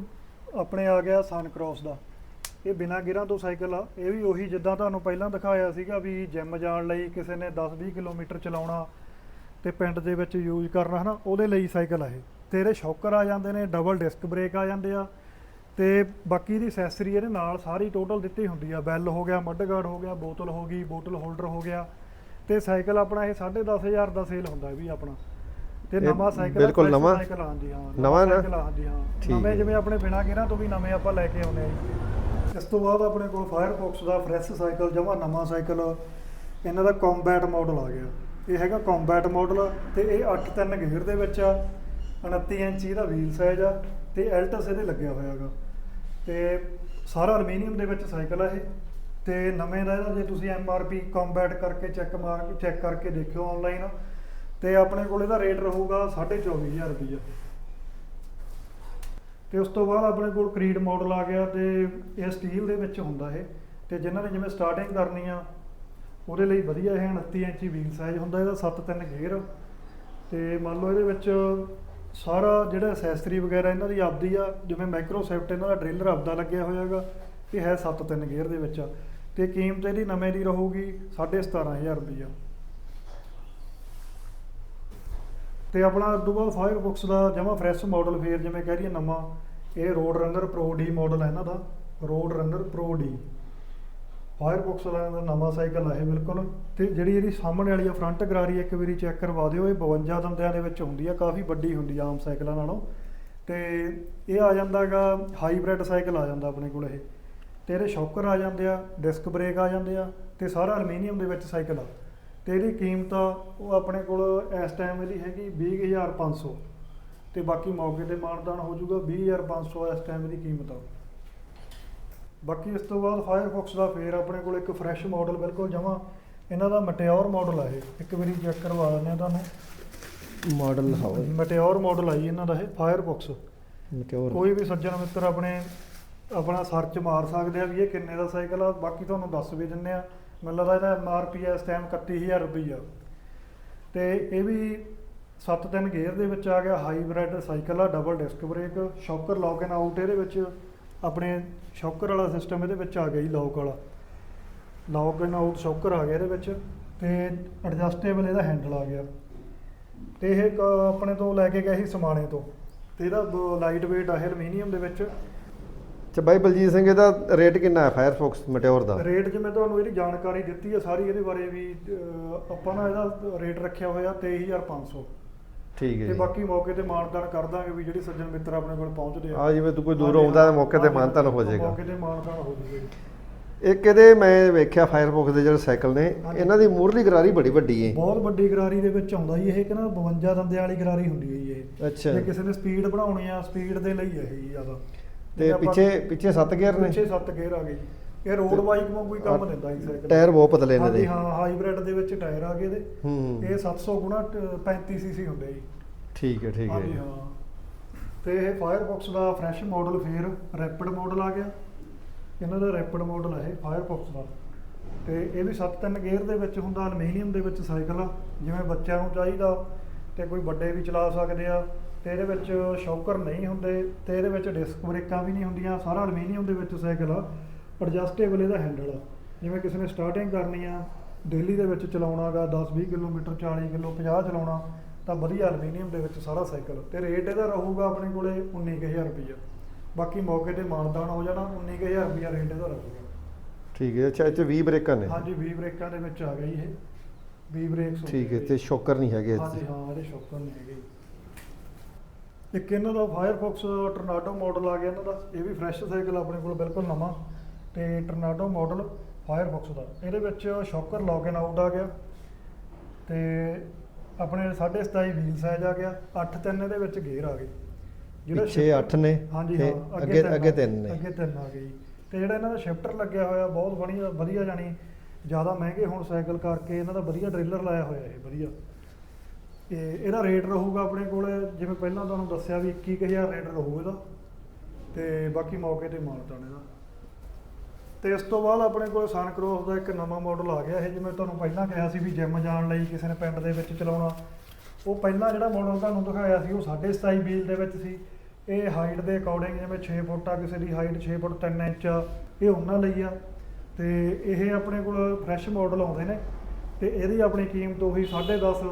ਆਪਣੇ ਆ ਗਿਆ ਸਨ ਕ੍ਰੋਸ ਦਾ। ਇਹ ਬਿਨਾ ਗੇਅਰਾਂ ਤੋਂ ਸਾਈਕਲ ਆ। ਇਹ ਵੀ ਉਹੀ ਜਿੱਦਾਂ ਤੁਹਾਨੂੰ ਪਹਿਲਾਂ ਦਿਖਾਇਆ ਸੀਗਾ ਵੀ ਜਿਮ ਜਾਣ ਲਈ ਕਿਸੇ ਨੇ 10-20 ਕਿਲੋਮੀਟਰ ਚਲਾਉਣਾ ਤੇ ਪਿੰਡ ਦੇ ਵਿੱਚ ਯੂਜ਼ ਕਰਨਾ ਹਨਾ, ਉਹਦੇ ਲਈ ਸਾਈਕਲ ਆ ਇਹ। ਤੇ ਇਹਦੇ ਸ਼ੌਕਰ ਆ ਜਾਂਦੇ ਨੇ ਡਬਲ ਡਿਸਕ ਬ੍ਰੇਕ ਆ ਜਾਂਦੇ ਆ। ਤੇ ਬਾਕੀ ਦੀ ਅਸੈਸਰੀ ਇਹਦੇ ਨਾਲ ਸਾਰੀ ਟੋਟਲ ਦਿੱਤੀ ਹੁੰਦੀ ਆ। ਬੈਲ ਹੋ ਗਿਆ ਮੱਡ ਗਾਰਡ ਹੋ ਗਿਆ, ਬੋਤਲ ਹੋ ਗਈ ਬੋਤਲ ਹੋਲਡਰ ਹੋ ਗਿਆ। ਤੇ ਸਾਈਕਲ ਆਪਣਾ ਇਹ 10500 ਦਾ ਸੇਲ ਹੁੰਦਾ ਵੀ ਆਪਣਾ ਤੇ ਨਵਾਂ ਸਾਈਕਲ ਬਿਲਕੁਲ ਨਵਾਂ? ਸਾਈਕਲ ਹਾਂਜੀ ਹਾਂ ਨਵਾਂ ਨਾ? ਸਾਈਕਲ ਆ, ਹਾਂਜੀ ਹਾਂ ਨਵੇਂ। ਜਿਵੇਂ ਆਪਣੇ ਬਿਨਾ ਗੇਰਾਂ ਤੋਂ ਵੀ ਨਵੇਂ ਆਪਾਂ ਲੈ ਕੇ ਆਉਂਦੇ ਆ ਜੀ। ਇਸ ਤੋਂ ਬਾਅਦ ਆਪਣੇ ਕੋਲ ਫਾਇਰਫੌਕਸ ਦਾ ਫਰੈਸ਼ ਸਾਈਕਲ ਜਮਾ ਨਵਾਂ ਸਾਈਕਲ ਇਹਨਾਂ ਦਾ ਕੰਬੈਟ ਮਾਡਲ ਆ ਗਿਆ ਇਹ ਹੈਗਾ ਕੰਬੈਟ ਮਾਡਲ ਤੇ ਇਹ 8 3 ਗੇਅਰ ਦੇ ਵਿੱਚ ਆ 29 ਇੰਚੀ ਦਾ ਵੀਲ ਸਾਈਜ਼ ਆ ਤੇ ਐਲਟਸ ਇਹਦੇ ਲੱਗਿਆ ਹੋਇਆ ਹੈਗਾ ਤੇ ਸਾਰਾ ਅਲਮੀਨੀਅਮ ਦੇ ਵਿੱਚ ਸਾਈਕਲ ਆ ਇਹ ਤੇ ਨਵੇਂ ਦਾ ਇਹਦਾ ਜੇ ਤੁਸੀਂ ਐੱਮ ਆਰ ਪੀ ਕੰਬੈਟ ਕਰਕੇ ਚੈੱਕ ਮਾਰ ਚੈੱਕ ਕਰਕੇ ਦੇਖਿਓ ਆਨਲਾਈਨ ਤੇ ਆਪਣੇ ਕੋਲ ਇਹਦਾ ਰੇਟ ਰਹੂਗਾ 24500 ਰੁਪਈਆ। ਤੇ ਉਸ ਤੋਂ ਬਾਅਦ ਆਪਣੇ ਕੋਲ ਕਰੀਡ ਮਾਡਲ ਆ ਗਿਆ ਤੇ ਇਹ ਸਟੀਲ ਦੇ ਵਿੱਚ ਹੁੰਦਾ ਇਹ। ਤੇ ਜਿਨ੍ਹਾਂ ਨੇ ਜਿਵੇਂ ਸਟਾਰਟਿੰਗ ਕਰਨੀ ਆ, ਉਹਦੇ ਲਈ ਵਧੀਆ ਇਹ 29 ਇੰਚੀ ਵੀਲ ਸਾਈਜ਼ ਹੁੰਦਾ, ਇਹਦਾ 7-3 ਗੇਅਰ ਤੇ ਮੰਨ ਲਓ ਇਹਦੇ ਵਿੱਚ ਸਾਰਾ ਜਿਹੜਾ ਅਸੈਸਰੀ ਵਗੈਰਾ ਇਹਨਾਂ ਦੀ ਆਪਦੀ ਆ, ਜਿਵੇਂ ਮਾਈਕਰੋਸੈਫਟ ਇਹਨਾਂ ਦਾ ਡ੍ਰਿਲਰ ਆਪਦਾ ਲੱਗਿਆ ਹੋਇਆ ਹੈਗਾ, ਇਹ ਹੈ 7-3 ਗੇਅਰ ਦੇ ਵਿੱਚ ਆ। ਤੇ ਕੀਮਤ ਇਹਦੀ ਨਵੇਂ ਦੀ ਰਹੂਗੀ 17500 ਰੁਪਈਆ। ਤੇ ਆਪਣਾ ਉਸ ਤੋਂ ਬਾਅਦ ਫਾਇਰ ਬੁੱਕਸ ਦਾ ਜਮਾ ਫਰੈਸ਼ ਮਾਡਲ ਫੇਰ ਜਿਵੇਂ ਕਹਿ ਦਈਏ ਨਵਾਂ, ਇਹ road runner pro D model ਹੈ ਇਹਨਾਂ ਦਾ road runner pro D fire Firefox ਦਾ ਨਵਾਂ ਸਾਈਕਲ ਹੈ ਇਹ ਬਿਲਕੁਲ। ਤੇ ਜਿਹੜੀ ਇਹਦੀ ਸਾਹਮਣੇ ਵਾਲੀ ਆ ਫਰੰਟ ਗਰਾਰੀ ਇੱਕ ਵਾਰੀ ਚੈੱਕ ਕਰਵਾ ਦਿਓ, ਇਹ 52 ਦੰਦਿਆਂ ਦੇ ਵਿੱਚ ਹੁੰਦੀ ਆ, ਕਾਫੀ ਵੱਡੀ ਹੁੰਦੀ ਆ ਆਮ ਸਾਈਕਲਾਂ ਨਾਲੋਂ। ਤੇ ਇਹ ਆ ਜਾਂਦਾਗਾ ਹਾਈਬ੍ਰਿਡ ਸਾਈਕਲ ਆ ਜਾਂਦਾ ਆਪਣੇ ਕੋਲ ਇਹ। ਤੇ ਇਹਦੇ ਸ਼ੌਕਰ ਆ ਜਾਂਦੇ ਆ ਡਿਸਕ ਬ੍ਰੇਕ ਆ ਜਾਂਦੇ ਆ ਤੇ ਸਾਰਾ ਅਲਮੀਨੀਅਮ ਦੇ ਵਿੱਚ ਸਾਈਕਲ ਆ। ਤੇ ਇਹਦੀ ਕੀਮਤ ਆ ਉਹ ਆਪਣੇ ਕੋਲ ਇਸ ਟਾਈਮ ਇਹਦੀ ਹੈਗੀ 20500 ਤੇ ਬਾਕੀ ਮੌਕੇ ਤੇ ਮਾਨਦਾਨ ਹੋ ਜਾਊਗਾ 20500 ਇਸ ਟਾਈਮ ਇਹਦੀ ਕੀਮਤ ਆ। ਬਾਕੀ ਇਸ ਤੋਂ ਬਾਅਦ ਫਾਇਰਫੌਕਸ ਦਾ ਫੇਰ ਆਪਣੇ ਕੋਲ ਇੱਕ ਫਰੈਸ਼ ਮਾਡਲ ਬਿਲਕੁਲ ਜਮਾ ਇਹਨਾਂ ਦਾ ਮਟਿਓਰ ਮਾਡਲ ਆ ਇਹ। ਇੱਕ ਵਾਰੀ ਚੈੱਕ ਕਰਵਾ ਲੈਂਦੇ ਆ ਤੁਹਾਨੂੰ। ਮਾਡਲ ਹਾਉ ਮਟਿਓਰ ਮਾਡਲ ਆਈ ਇਹਨਾਂ ਦਾ ਇਹ ਫਾਇਰਫੌਕਸ ਮਟਿਓਰ ਕੋਈ ਵੀ ਸੱਜਣ ਮਿੱਤਰ ਆਪਣੇ ਆਪਣਾ ਸਰਚ ਮਾਰ ਸਕਦੇ ਆ ਵੀ ਇਹ ਕਿੰਨੇ ਦਾ ਸਾਈਕਲ ਆ, ਬਾਕੀ ਤੁਹਾਨੂੰ ਦੱਸ ਵੀ ਦਿੰਨੇ ਆ। ਮੈਨੂੰ ਲੱਗਦਾ ਇਹਦਾ ਐਮਆਰਪੀ ਇਸ ਟਾਈਮ 31000 ਰੁਪਈਆ ਤੇ ਇਹ ਵੀ 7-3 ਗੇਅਰ ਦੇ ਵਿੱਚ ਆ ਗਿਆ, ਹਾਈਬ੍ਰਿਡ ਸਾਈਕਲ ਆ double disc brake shocker lock and out ਇਹਦੇ ਵਿੱਚ ਆਪਣੇ ਸ਼ੌਕਰ ਵਾਲਾ ਸਿਸਟਮ ਇਹਦੇ ਵਿੱਚ ਆ ਗਿਆ ਜੀ ਲੌਕ ਵਾਲਾ। ਲੌਕ ਐਂਡ ਆਊਟ ਸ਼ੌਕਰ ਆ ਗਿਆ ਇਹਦੇ ਵਿੱਚ ਤੇ ਐਡਜਸਟੇਬਲ ਇਹਦਾ ਹੈਂਡਲ ਆ ਗਿਆ। ਤੇ ਇਹ ਕ- ਆਪਣੇ ਤੋਂ ਲੈ ਕੇ ਗਏ ਸੀ ਸਮਾਣੇ ਤੋਂ। ਤੇ ਇਹਦਾ ਲਾਈਟ weight ਆ, ਇਹ ਅਲਮੀਨੀਅਮ ਦੇ ਵਿੱਚ। ਤੇ ਬਾਈ ਬਲਜੀਤ ਸਿੰਘ ਇਹਦਾ ਰੇਟ ਕਿੰਨਾ ਹੈ ਫਾਇਰਫੌਕਸ ਮਟਿਓਰ ਦਾ? ਰੇਟ ਜਿਵੇਂ ਤੁਹਾਨੂੰ ਇਹਦੀ ਜਾਣਕਾਰੀ ਦਿੱਤੀ ਹੈ ਸਾਰੀ ਇਹਦੇ ਬਾਰੇ ਵੀ ਆਪਾਂ ਨਾ ਇਹਦਾ ਰੇਟ ਰੱਖਿਆ ਹੋਇਆ 23500 ਠੀਕ ਹੈ ਤੇ ਬਾਕੀ ਮੌਕੇ ਤੇ ਮਾਨਦਾਨ ਕਰ ਦਾਂਗੇ ਵੀ ਜਿਹੜੀ ਸੱਜਣ ਮਿੱਤਰ ਆਪਣੇ ਕੋਲ ਪਹੁੰਚਦੇ ਆ। ਜਿਵੇਂ ਤੂੰ ਕੋਈ ਦੂਰੋਂ ਆਉਂਦਾ ਤਾਂ ਮੌਕੇ ਤੇ ਮਾਨਤਾਨ ਹੋ ਜਾਏਗਾ। ਮੌਕੇ ਤੇ ਮਾਨਦਾਨ ਹੋ ਜਾਏਗਾ। ਇੱਕ ਇਹਦੇ ਮੈਂ ਵੇਖਿਆ ਫਾਇਰਫੌਕਸ ਦੇ ਜਿਹੜੇ ਸਾਈਕਲ ਨੇ। ਇਹਨਾਂ ਦੀ ਮੂਰਲੀ ਗਰਾਰੀ ਬੜੀ ਵੱਡੀ ਹੈ ਬਹੁਤ ਵੱਡੀ ਗਰਾਰੀ ਦੇ ਵਿੱਚ ਆਉਂਦਾ ਜੀ ਇਹ ਕਿ ਨਾ 52 ਦੰਦਿਆਂ ਵਾਲੀ ਗਰਾਰੀ ਹੁੰਦੀ ਹੈ ਇਹ। ਅੱਛਾ। ਜੇ ਕਿਸੇ ਨੇ ਸਪੀਡ ਬਣਾਉਣੀ ਆ ਸਪੀਡ ਦੇ ਲਈ ਹੈ ਇਹ ਜ਼ਿਆਦਾ। ਤੇ ਆਪਾਂ- ਪਿੱਛੇ ਪਿੱਛੇ 7 ਗੇਅਰ ਨੇ। ਪਿੱਛੇ 7 ਗੇਅਰ ਆ ਗਏ ਜੀ। ਇਹ ਰੋਡ ਬਾਈਕ ਵਾਂਗੂ ਹੀ ਕੰਮ ਦਿੰਦਾ ਜੀ ਸਾਈਕਲ ਟਾਇਰ ਬਹੁਤ ਪਤਲੇ ਨੇ ਹਾਂਜੀ ਦੇ ਹਾਂ ਹਾਈਬ੍ਰਿਡ ਦੇ ਵਿੱਚ ਟਾਇਰ ਆ ਗਏ ਹੂੰ। ਇਹ 700 ਗੁਣਾ 35 ਸੀਸੀ ਹੁੰਦੇ ਜੀ। ਠੀਕ ਹੈ ਠੀਕ ਹੈ ਹਾਂਜੀ ਹਾਂ। ਤੇ ਇਹ ਫਾਇਰਫੌਕਸ ਦਾ ਫਰੈਸ਼ ਮਾਡਲ ਫੇਰ ਰੈਪਿਡ ਮਾਡਲ ਆ ਗਿਆ। ਇਹਨਾਂ ਦਾ ਰੈਪਿਡ ਮਾਡਲ ਹੈ ਇਹ ਫਾਇਰਫੌਕਸ ਦਾ। ਤੇ ਇਹ ਵੀ 7-3 ਗੇਅਰ ਦੇ ਵਿੱਚ ਹੁੰਦਾ ਅਲਮੀਨੀਅਮ ਦੇ ਵਿੱਚ ਸਾਈਕਲ ਆ। ਜਿਵੇਂ ਬੱਚਿਆਂ ਨੂੰ ਚਾਹੀਦਾ ਤੇ ਕੋਈ ਵੱਡੇ ਵੀ ਚਲਾ ਸਕਦੇ ਆ। ਤੇ ਇਹਦੇ ਵਿੱਚ ਸ਼ੌਕਰ ਨਹੀਂ ਹੁੰਦੇ ਤੇ ਇਹਦੇ ਵਿੱਚ ਡਿਸਕ ਬ੍ਰੇਕਾਂ ਵੀ ਨਹੀਂ ਹੁੰਦੀਆਂ ਸਾਰਾ ਅਲਮੀਨੀਅਮ ਦੇ ਵਿੱਚ ਸਾਈਕਲ ਆ। ਐਡਜਸਟੇਬਲ ਇਹਦਾ ਹੈਂਡਲ ਆ। ਜਿਵੇਂ ਕਿਸੇ ਨੇ ਸਟਾਰਟਿੰਗ ਕਰਨੀ ਆ ਡੇਲੀ ਦੇ ਵਿੱਚ ਚਲਾਉਣਾਗਾ 10-20 ਕਿਲੋਮੀਟਰ 40 ਕਿਲੋ 50 ਚਲਾਉਣਾ ਤਾਂ ਵਧੀਆ ਅਲਮੀਨੀਅਮ ਦੇ ਵਿੱਚ ਸਾਰਾ ਸਾਈਕਲ ਤੇ ਰੇਟ ਇਹਦਾ ਰਹੂਗਾ ਆਪਣੇ ਕੋਲੇ 19000 ਰੁਪਈਆ। ਬਾਕੀ ਮੌਕੇ ਤੇ ਮਾਨਦਾਨ ਹੋ ਜਾਣਾ 19000 ਰੁਪਈਆ ਰੇਟ ਇਹਦਾ ਰਹੂਗਾ। ਠੀਕ ਹੈ ਅੱਛਾ ਇਹ 'ਚ 20 ਬ੍ਰੇਕਾਂ ਨੇ? ਹਾਂਜੀ 20 ਬ੍ਰੇਕਾਂ ਦੇ ਵਿੱਚ ਆ ਗਈ ਇਹ। 20 ਬ੍ਰੇਕਸ ਠੀਕ ਹੈ। ਤੇ ਸ਼ੌਕਰ ਨਹੀਂ ਹੈਗੇ ਹਾਂਜੀ ਹਾਂ ਇਹਦੇ ਸ਼ੌਕਰ ਨਹੀਂ ਹੈਗੇ। ਇੱਕ ਇਹਨਾਂ ਦਾ ਫਾਇਰਫੌਕਸ ਟਰਨਾਡੋ ਮਾਡਲ ਆ ਗਿਆ ਇਹਨਾਂ ਦਾ ਇਹ ਵੀ ਫਰੈਸ਼ ਸਾਈਕਲ ਆਪਣੇ ਕੋਲ ਬਿਲਕੁਲ ਨਵਾਂ। ਤੇ ਟਰਨਾਡੋ ਮਾਡਲ ਫਾਇਰਫੌਕਸ ਦਾ। ਇਹਦੇ ਵਿੱਚ ਸ਼ੌਕਰ ਐਂਡ ਆਊਟ ਆ ਗਿਆ। ਤੇ ਆਪਣੇ 27.5 ਵੀਲ ਸਾਈਜ਼ ਆ ਗਿਆ। 8-3 ਇਹਦੇ ਵਿੱਚ ਗੇਅਰ ਆ ਗਏ। ਪਿੱਛੇ shifter- ਅੱਠ ਨੇ ਹਾਂਜੀ ਹਾਂ ਅੱਗੇ ਅੱਗੇ ਆ- ਤਿੰਨ ਨੇ। ਅੱਗੇ ਤਿੰਨ ਆ ਗਏ। ਤੇ ਜਿਹੜਾ ਇਹਨਾਂ ਦਾ ਸ਼ਿਫਟਰ ਲੱਗਿਆ ਹੋਇਆ ਬਹੁਤ ਵਧੀਆ ਵਧੀਆ ਜਾਨੀ ਜ਼ਿਆਦਾ ਮਹਿੰਗੇ ਹੁਣ ਸਾਈਕਲ ਕਰਕੇ ਇਹਨਾਂ ਦਾ ਵਧੀਆ ਡ੍ਰਿਲਰ ਲਾਇਆ ਹੋਇਆ ਇਹ ਵਧੀਆ। ਤੇ ਇਹਦਾ ਰੇਟ ਰਹੂਗਾ ਆਪਣੇ ਕੋਲ, ਜਿਵੇਂ ਪਹਿਲਾਂ ਤੁਹਾਨੂੰ ਦੱਸਿਆ ਵੀ 21000 ਰੇਟ ਰਹੂਗਾ ਇਹਦਾ। ਤੇ ਬਾਕੀ ਮੌਕੇ ਤੇ ਮਾਨਤਾਨ ਇਹਦਾ ਤੇ ਇਸ ਤੋਂ ਬਾਅਦ ਆਪਣੇ ਕੋਲ ਸਨਕ੍ਰੋਸ ਦਾ ਇੱਕ ਨਵਾਂ ਮਾਡਲ ਆ ਗਿਆ ਇਹ, ਜਿਵੇਂ ਤੁਹਾਨੂੰ ਪਹਿਲਾਂ ਕਿਹਾ ਸੀ ਵੀ ਜਿਮ ਜਾਣ ਲਈ ਕਿਸੇ ਨੇ ਪਿੰਡ ਦੇ ਵਿੱਚ ਚਲਾਉਣਾ। ਉਹ ਪਹਿਲਾਂ ਜਿਹੜਾ ਮਾਡਲ ਤੁਹਾਨੂੰ ਦਿਖਾਇਆ ਸੀ, ਉਹ 27.5 ਵੀਲ ਦੇ ਵਿੱਚ ਸੀ। ਇਹ ਹਾਈਟ ਦੇ ਅਕੋਰਡਿੰਗ ਜਿਵੇਂ 6 ਫੁੱਟ ਆ ਕਿਸੇ ਦੀ ਹਾਈਟ 6 ਫੁੱਟ 3 ਇੰਚ ਆ, ਇਹ ਉਹਨਾਂ ਲਈ ਆ। ਤੇ ਇਹ ਆਪਣੇ ਕੋਲ ਫਰੈਸ਼ ਮਾਡਲ ਆਉਂਦੇ ਨੇ। ਤੇ ਇਹਦੀ ਆਪਣੀ ਕੀਮਤ ਉਹੀ 10.5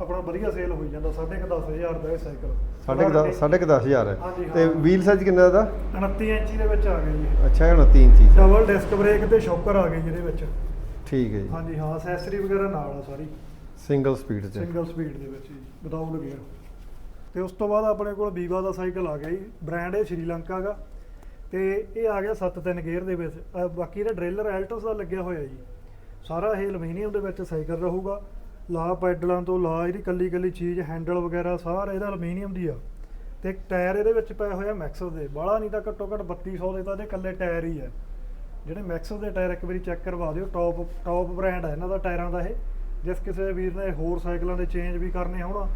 ਆਪਣਾ ਵਧੀਆ ਸੇਲ ਹੋਈ ਜਾਂਦਾ 10500 ਦਾ ਇਹ ਸਾਈਕਲ ਸਾਢੇ ਕੁ ਦਸ- ਸਾਢੇ ਕੁ ਦਸ ਹਜ਼ਾਰ ਹੈ। ਹਾਂਜੀ, ਤੇ ਹਾਂ। ਵੀਲ ਸਾਈਜ਼ ਕਿੰਨਾ ਦਾ? 29 ਇੰਚੀ ਦੇ ਵਿੱਚ ਆ ਗਿਆ ਜੀ। ਅੱਛਾ ਇਹ 29 ਇੰਚੀ ਡਬਲ ਡਿਸਕ ਬ੍ਰੇਕ ਤੇ ਸ਼ੌਕਰ ਆ ਗਏ ਜਿਹਦੇ ਵਿੱਚ। ਠੀਕ ਹੈ ਜੀ। ਹਾਂਜੀ ਹਾਂ ਅਸੈਸਰੀ ਵਗੈਰਾ ਨਾਲ ਆ ਸਾਰੀ। ਸਿੰਗਲ ਸਪੀਡ 'ਚ। ਸਿੰਗਲ ਸਪੀਡ ਦੇ ਵਿੱਚ ਜੀ ਵਿਦਾਊਟ ਗੇਅਰ ਤੇ ਉਸ ਤੋਂ ਬਾਅਦ ਆਪਣੇ ਕੋਲ ਵੀਵਾ ਦਾ ਸਾਈਕਲ ਆ ਗਿਆ ਜੀ। ਬ੍ਰਾਂਡ ਇਹ ਸ਼੍ਰੀਲੰਕਾ ਦਾ। ਤੇ ਇਹ ਆ ਗਿਆ 7-3 ਗੇਅਰ ਦੇ ਵਿੱਚ। ਅਹ ਬਾਕੀ ਇਹਦਾ ਡ੍ਰੇਲਰ ਐਲਟਸ ਦਾ ਲੱਗਿਆ ਹੋਇਆ ਜੀ। ਸਾਰਾ ਇਹ ਐਲੂਮੀਨੀਅਮ ਦੇ ਵਿੱਚ ਸਾਈਕਲ ਰਹੂਗਾ। ਲਾ ਪੈਡਲਾਂ ਤੋਂ ਲਾ ਇਹਦੀ ਕੱਲੀ ਕੱਲੀ ਚੀਜ਼ ਹੈਂਡਲ ਵਗੈਰਾ ਸਾਰਾ ਇਹਦਾ ਐਲੂਮੀਨੀਅਮ ਦੀ ਆ। ਤੇ ਟਾਇਰ ਇਹਦੇ ਵਿੱਚ ਪਏ ਹੋਇਆ ਮੈਕਸਸ ਦੇ। ਬਾਹਲਾ ਨਹੀਂ ਤਾਂ ਘੱਟੋ ਘੱਟ 3200 ਦੇ ਤਾਂ ਇਹਦੇ ਕੱਲੇ ਟਾਇਰ ਹੀ ਆ। ਜਿਹੜੇ ਮੈਕਸਸ ਦੇ ਟਾਇਰ ਇੱਕ ਵਾਰੀ ਚੈੱਕ ਕਰਵਾ ਦਿਓ ਟੌਪ ਟੌਪ ਬ੍ਰਾਂਡ ਹੈ ਇਹਨਾਂ ਦਾ ਟਾਇਰਾਂ ਦਾ ਇਹ। ਜਿਸ ਕਿਸੇ ਵੀਰ ਨੇ ਹੋਰ ਸਾਈਕਲਾਂ ਦੇ ਚੇਂਜ ਵੀ ਕਰਨੇ ਹੋਣ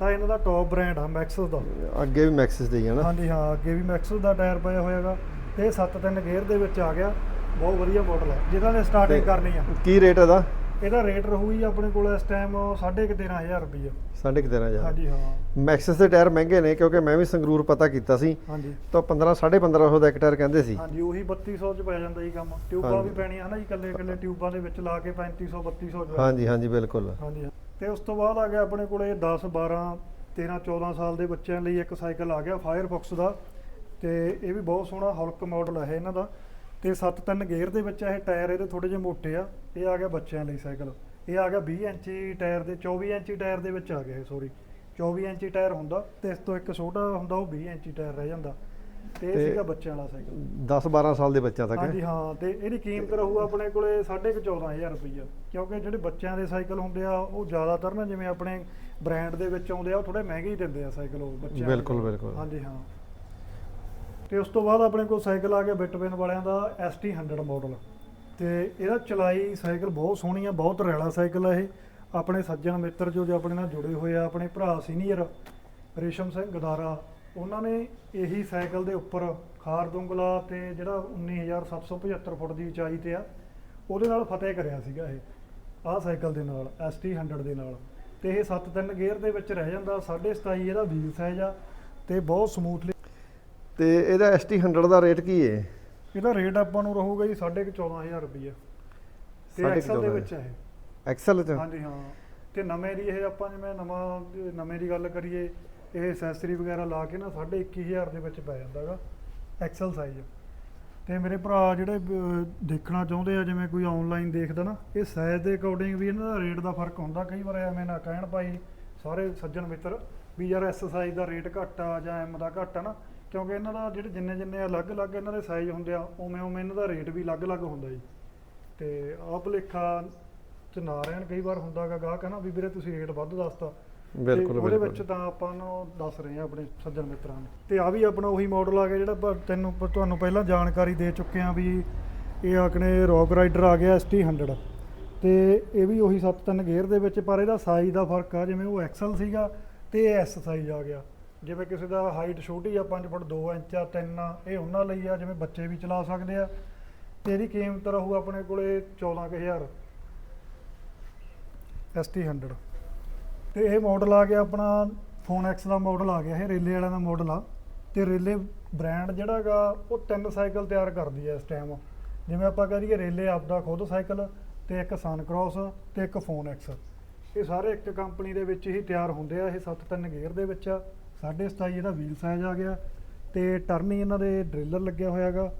ਤਾਂ ਇਹਨਾਂ ਦਾ ਟੌਪ ਬ੍ਰਾਂਡ ਆ ਮੈਕਸਸ ਦਾ। ਅੱਗੇ ਵੀ ਮੈਕਸਿਸ ਦੇ ਹੀ ਹੈ ਨਾ। ਹਾਂਜੀ ਹਾਂ ਅੱਗੇ ਵੀ ਮੈਕਸਸ ਦਾ ਟਾਇਰ ਪਿਆ ਹੋਇਆਗਾ ਤੇ 7-3 ਗੇਅਰ ਦੇ ਵਿੱਚ ਆ ਗਿਆ। ਬਹੁਤ ਵਧੀਆ ਮਾਡਲ ਹੈ ਜਿਹਨਾਂ ਨੇ ਸਟਾਰਟਿੰਗ ਕਰਨੀ ਆ। ਕੀ ਰੇਟ ਇਹਦਾ? ਇਹਦਾ ਰੇਟ ਰਹੂ ਜੀ ਆਪਣੇ ਕੋਲ ਇਸ ਟਾਈਮ 13500 ਰੁਪਏ ਸਾਢੇ ਕੁ ਤੇਰਾਂ ਹਜ਼ਾਰ। ਹਾਂਜੀ ਹਾਂ। ਮੈਕਸਿਸ ਦੇ ਟਾਇਰ ਮਹਿੰਗੇ ਨੇ ਕਿਉਂਕਿ ਮੈਂ ਵੀ ਸੰਗਰੂਰ ਪਤਾ ਕੀਤਾ ਸੀ। ਹਾਂਜੀ। ਤਾਂ 15 1550 ਦਾ ਇੱਕ ਟਾਇਰ ਕਹਿੰਦੇ ਸੀ। ਹਾਂਜੀ ਉਹੀ 3200 ਚ ਪੈ ਜਾਂਦਾ ਜੀ ਕੰਮ। ਟਿਊਬਾਂ। ਵੀ ਪੈਣੀਆਂ ਹਨਾ ਜੀ ਕੱਲੇ ਕੱਲੇ ਟਿਊਬਾਂ ਦੇ ਵਿੱਚ ਲਾ ਕੇ 3500 3200 ਚ। ਹਾਂਜੀ ਹਾਂਜੀ ਬਿਲਕੁਲ। ਹਾਂਜੀ। ਤੇ ਉਸ ਤੋਂ ਬਾਅਦ ਆ ਗਿਆ ਆਪਣੇ ਕੋਲੇ 10 12 13 14 ਸਾਲ ਦੇ ਬੱਚਿਆਂ ਲਈ ਇੱਕ ਸਾਈਕਲ ਆ ਗਿਆ ਫਾਇਰਫੌਕਸ ਦਾ। ਤੇ ਇਹ ਵੀ ਬਹੁਤ ਸੋਹਣਾ ਹਲਕ ਮਾਡਲ ਹੈ ਇਹਨਾਂ ਦਾ। ਤੇ 7-3 ਗੇਅਰ ਦੇ ਵਿੱਚ ਇਹ ਟਾਇਰ ਇਹਦੇ ਥੋੜੇ ਜਿਹੇ ਮੋਟੇ ਆ ਇਹ ਆ ਗਿਆ ਬੱਚਿਆਂ ਲਈ ਸਾਈਕਲ। ਇਹ ਆ ਗਿਆ 20 ਇੰਚੀ ਟਾਇਰ ਦੇ 24 ਇੰਚੀ ਟਾਇਰ ਦੇ ਵਿੱਚ ਆ ਗਿਆ ਇਹ ਸੋਰੀ 24 ਇੰਚੀ ਟਾਇਰ ਹੁੰਦਾ ਤੇ ਇਸ ਤੋਂ ਇੱਕ ਛੋਟਾ ਹੁੰਦਾ ਉਹ 20 ਇੰਚੀ ਟਾਇਰ ਰਹਿ ਜਾਂਦਾ। ਤੇ ਇਹ ਸੀਗਾ ਬੱਚਿਆਂ ਵਾਲਾ ਸਾਈਕਲ। 10 12 ਸਾਲ ਦੇ ਬੱਚਿਆਂ ਤੱਕ ਹਾਂਜੀ ਹੈ ਤੇ ਇਹਦੀ ਕੀਮਤ ਰਹੂ ਆਪਣੇ ਕੋਲੇ 14500 ਰੁਪਈਆ ਕਿਉਂਕਿ ਜਿਹੜੇ ਬੱਚਿਆਂ ਦੇ ਸਾਈਕਲ ਹੁੰਦੇ ਆ ਉਹ ਜ਼ਿਆਦਾਤਰ ਨਾ ਜਿਵੇਂ ਆਪਣੇ ਬ੍ਰਾਂਡ ਦੇ ਵਿੱਚ ਆਉਂਦੇ ਆ ਉਹ ਥੋੜੇ ਮਹਿੰਗੇ ਹੀ ਦਿੰਦੇ ਆ ਸਾਈਕਲ ਉਹ ਬੱਚਿਆਂ। ਬਿਲਕੁਲ, ਬਿਲਕੁਲ। ਹਾਂਜੀ ਹਾਂ। ਤੇ ਉਸ ਤੋਂ ਬਾਅਦ ਆਪਣੇ ਕੋਲ ਸਾਈਕਲ ਆ ਗਿਆ ਬਿਟਵਿਨ ਵਾਲਿਆਂ ਦਾ ST100 ਮਾਡਲ ਤੇ ਇਹਦਾ ਚਲਾਈ ਸਾਈਕਲ ਬਹੁਤ ਸੋਹਣੀ ਆ, ਬਹੁਤ ਰੈਲਾ ਸਾਈਕਲ ਆ ਇਹ। ਆਪਣੇ ਸੱਜਣ ਮਿੱਤਰ ਜੋ ਜੋ ਆਪਣੇ ਨਾਲ ਜੁੜੇ ਹੋਏ ਆ, ਆਪਣੇ ਭਰਾ ਸੀਨੀਅਰ ਰੇਸ਼ਮ ਸਿੰਘ ਗਦਾਰਾ, ਉਹਨਾਂ ਨੇ ਇਹੀ ਸਾਈਕਲ ਦੇ ਉੱਪਰ ਖਾਰਦੁੰਗਲਾ ਤੇ ਜਿਹੜਾ 19775 ਫੁੱਟ ਦੀ ਉਚਾਈ ਤੇ ਆ, ਉਹਦੇ ਨਾਲ ਫਤਿਹ ਕਰਿਆ ਸੀਗਾ ਇਹ, ਆਹ ਸਾਈਕਲ ਦੇ ਨਾਲ ST100 ਦੇ ਨਾਲ। ਤੇ ਇਹ 7-3 ਗੇਅਰ ਦੇ ਵਿੱਚ ਰਹਿ ਜਾਂਦਾ 27.5 ਇਹਦਾ ਵੀਲ ਸਾਈਜ਼ ਆ, ਤੇ ਬਹੁਤ ਸਮੂਥਲੀ ਤੇ ਇਹਦਾ ST100 ਦਾ ਰੇਟ ਕੀ ਹੈ ਇਹਦਾ ਰੇਟ ਆਪਾਂ ਨੂੰ ਰਹੂਗਾ ਜੀ 14500 ਰੁਪਏ ਤੇ ਸਾਢੇ ਕੁ ਐਕਸਲ ਦੇ ਚੌਦਾਂ ਵਿੱਚ ਹੈ ਐਕਸਲ ਚ? ਹਾਂਜੀ ਹਾਂ। ਤੇ ਨਵੇਂ ਦੀ ਇਹ ਆਪਾਂ ਜਿਵੇਂ ਨਵਾਂ ਨਵੇਂ ਦੀ ਗੱਲ ਕਰੀਏ ਇਹ ਐਕਸੈਸਰੀ ਵਗੈਰਾ ਲਾ ਕੇ ਨਾ 21500 ਦੇ ਵਿੱਚ ਪੈ ਜਾਂਦਾਗਾ ਐਕਸਲ ਸਾਈਜ਼ ਤੇ ਮੇਰੇ ਭਰਾ ਜਿਹੜੇ ਅਹ, ਦੇਖਣਾ ਚਾਹੁੰਦੇ ਆ ਜਿਵੇਂ ਕੋਈ ਆਨਲਾਈਨ ਦੇਖਦਾ ਨਾ ਇਹ ਸਾਈਜ਼ ਦੇ ਅਕੋਰਡਿੰਗ ਵੀ ਇਹਨਾਂ ਦਾ ਰੇਟ ਦਾ ਫ਼ਰਕ ਹੁੰਦਾ। ਕਈ ਵਾਰ ਐਵੇਂ ਨਾ ਕਹਿਣ ਭਾਈ ਸਾਰੇ ਸੱਜਣ ਮਿੱਤਰ ਵੀ ਯਾਰ ਐਸ ਸਾਈਜ਼ ਦਾ ਰੇਟ ਘੱਟ ਆ ਜਾਂ ਐਮ ਦਾ ਘੱਟ ਆ ਨਾ ਕਿਉਂਕਿ ਇਹਨਾਂ ਦਾ ਜਿਹੜੇ ਜਿੰਨੇ ਜਿੰਨੇ ਅਲੱਗ-ਅਲੱਗ ਇਹਨਾਂ ਦੇ ਸਾਈਜ਼ ਹੁੰਦੇ ਆ ਉਵੇਂ ਉਵੇਂ ਇਹਨਾਂ ਦਾ ਰੇਟ ਵੀ ਅਲੱਗ-ਅਲੱਗ ਹੁੰਦਾ ਜੀ। ਤੇ ਆਹ ਭੁਲੇਖਾ ਚ ਨਾ ਰਹਿਣ ਕਈ ਵਾਰ ਹੁੰਦਾਗਾ ਗਾਹਕ ਹਨਾ ਵੀ ਵੀਰੇ ਤੁਸੀਂ ਰੇਟ ਵੱਧ ਦੱਸਤਾ। ਬਿਲਕੁਲ ਉਹਦੇ ਵਿੱਚ ਤਾਂ ਆਪਾਂ ਨੂੰ ਦੱਸ ਰਹੇ ਆ ਆਪਣੇ ਸੱਜਣ ਮਿੱਤਰਾਂ ਨੂੰ। ਤੇ ਆ ਵੀ ਆਪਣਾ ਉਹੀ ਮਾਡਲ ਆ ਗਿਆ ਜਿਹੜਾ ਆਪਾਂ ਤੈਨੂੰ ਤੁਹਾਨੂੰ ਪਹਿਲਾਂ ਜਾਣਕਾਰੀ ਦੇ ਚੁੱਕੇ ਆ ਵੀ ਇਹ ਆਪਣੇ ਰੌਕ ਰਾਈਡਰ ਆ ਗਿਆ ST100 ਤੇ ਇਹ ਵੀ ਉਹੀ 7-3 ਗੇਅਰ ਦੇ ਵਿੱਚ ਪਰ ਇਹਦਾ ਸਾਈਜ਼ ਦਾ ਫ਼ਰਕ ਆ ਜਿਵੇਂ ਉਹ ਐਕਸਲ ਸੀਗਾ ਤੇ ਇਹ ਐਸ ਸਾਈਜ਼ ਆ ਗਿਆ। ਜਿਵੇਂ ਕਿਸੇ ਦਾ ਹਾਈਟ ਛੋਟੀ ਆ 5 ਫੁੱਟ 2 ਇੰਚ ਆ 3 ਆ, ਇਹ ਉਹਨਾਂ ਲਈ ਆ, ਜਿਵੇਂ ਬੱਚੇ ਵੀ ਚਲਾ ਸਕਦੇ ਆ। ਤੇ ਇਹਦੀ ਕੀਮਤ ਰਹੂ ਆਪਣੇ ਕੋਲੇ 14000 ST100 ਤੇ ਇਹ ਮਾਡਲ ਆ ਗਿਆ ਆਪਣਾ ਫੋਨ X ਦਾ ਮਾਡਲ ਆ ਗਿਆ, ਇਹ ਰੇਲੇ ਵਾਲਿਆਂ ਦਾ ਮਾਡਲ ਆ। ਤੇ ਰੇਲੇ ਬ੍ਰਾਂਡ ਜਿਹੜਾਗਾ ਉਹ ਤਿੰਨ ਸਾਈਕਲ ਤਿਆਰ ਕਰਦੀ ਹੈ ਇਸ ਟਾਈਮ ਜਿਵੇਂ ਆਪਾਂ ਕਹ ਦਈਏ ਰੇਲੇ ਆਪਦਾ ਖੁਦ ਸਾਈਕਲ ਤੇ ਇੱਕ ਸਨ ਕ੍ਰੋਸ ਤੇ ਇੱਕ ਫੋਨ X ਇਹ ਸਾਰੇ ਇੱਕ ਕੰਪਨੀ ਦੇ ਵਿੱਚ ਹੀ ਤਿਆਰ ਹੁੰਦੇ ਆ, ਇਹ 7-3 ਗੇਅਰ ਦੇ ਵਿੱਚ ਆ। 27.5 ਇਹਦਾ ਵੀਲ ਸਾਈਜ਼ ਆ ਗਿਆ ਤੇ ਟਰਨੀ ਇਹਨਾਂ ਦੇ ਡ੍ਰਿਲਰ ਲੱਗਿਆ ਹੋਇਆਗਾ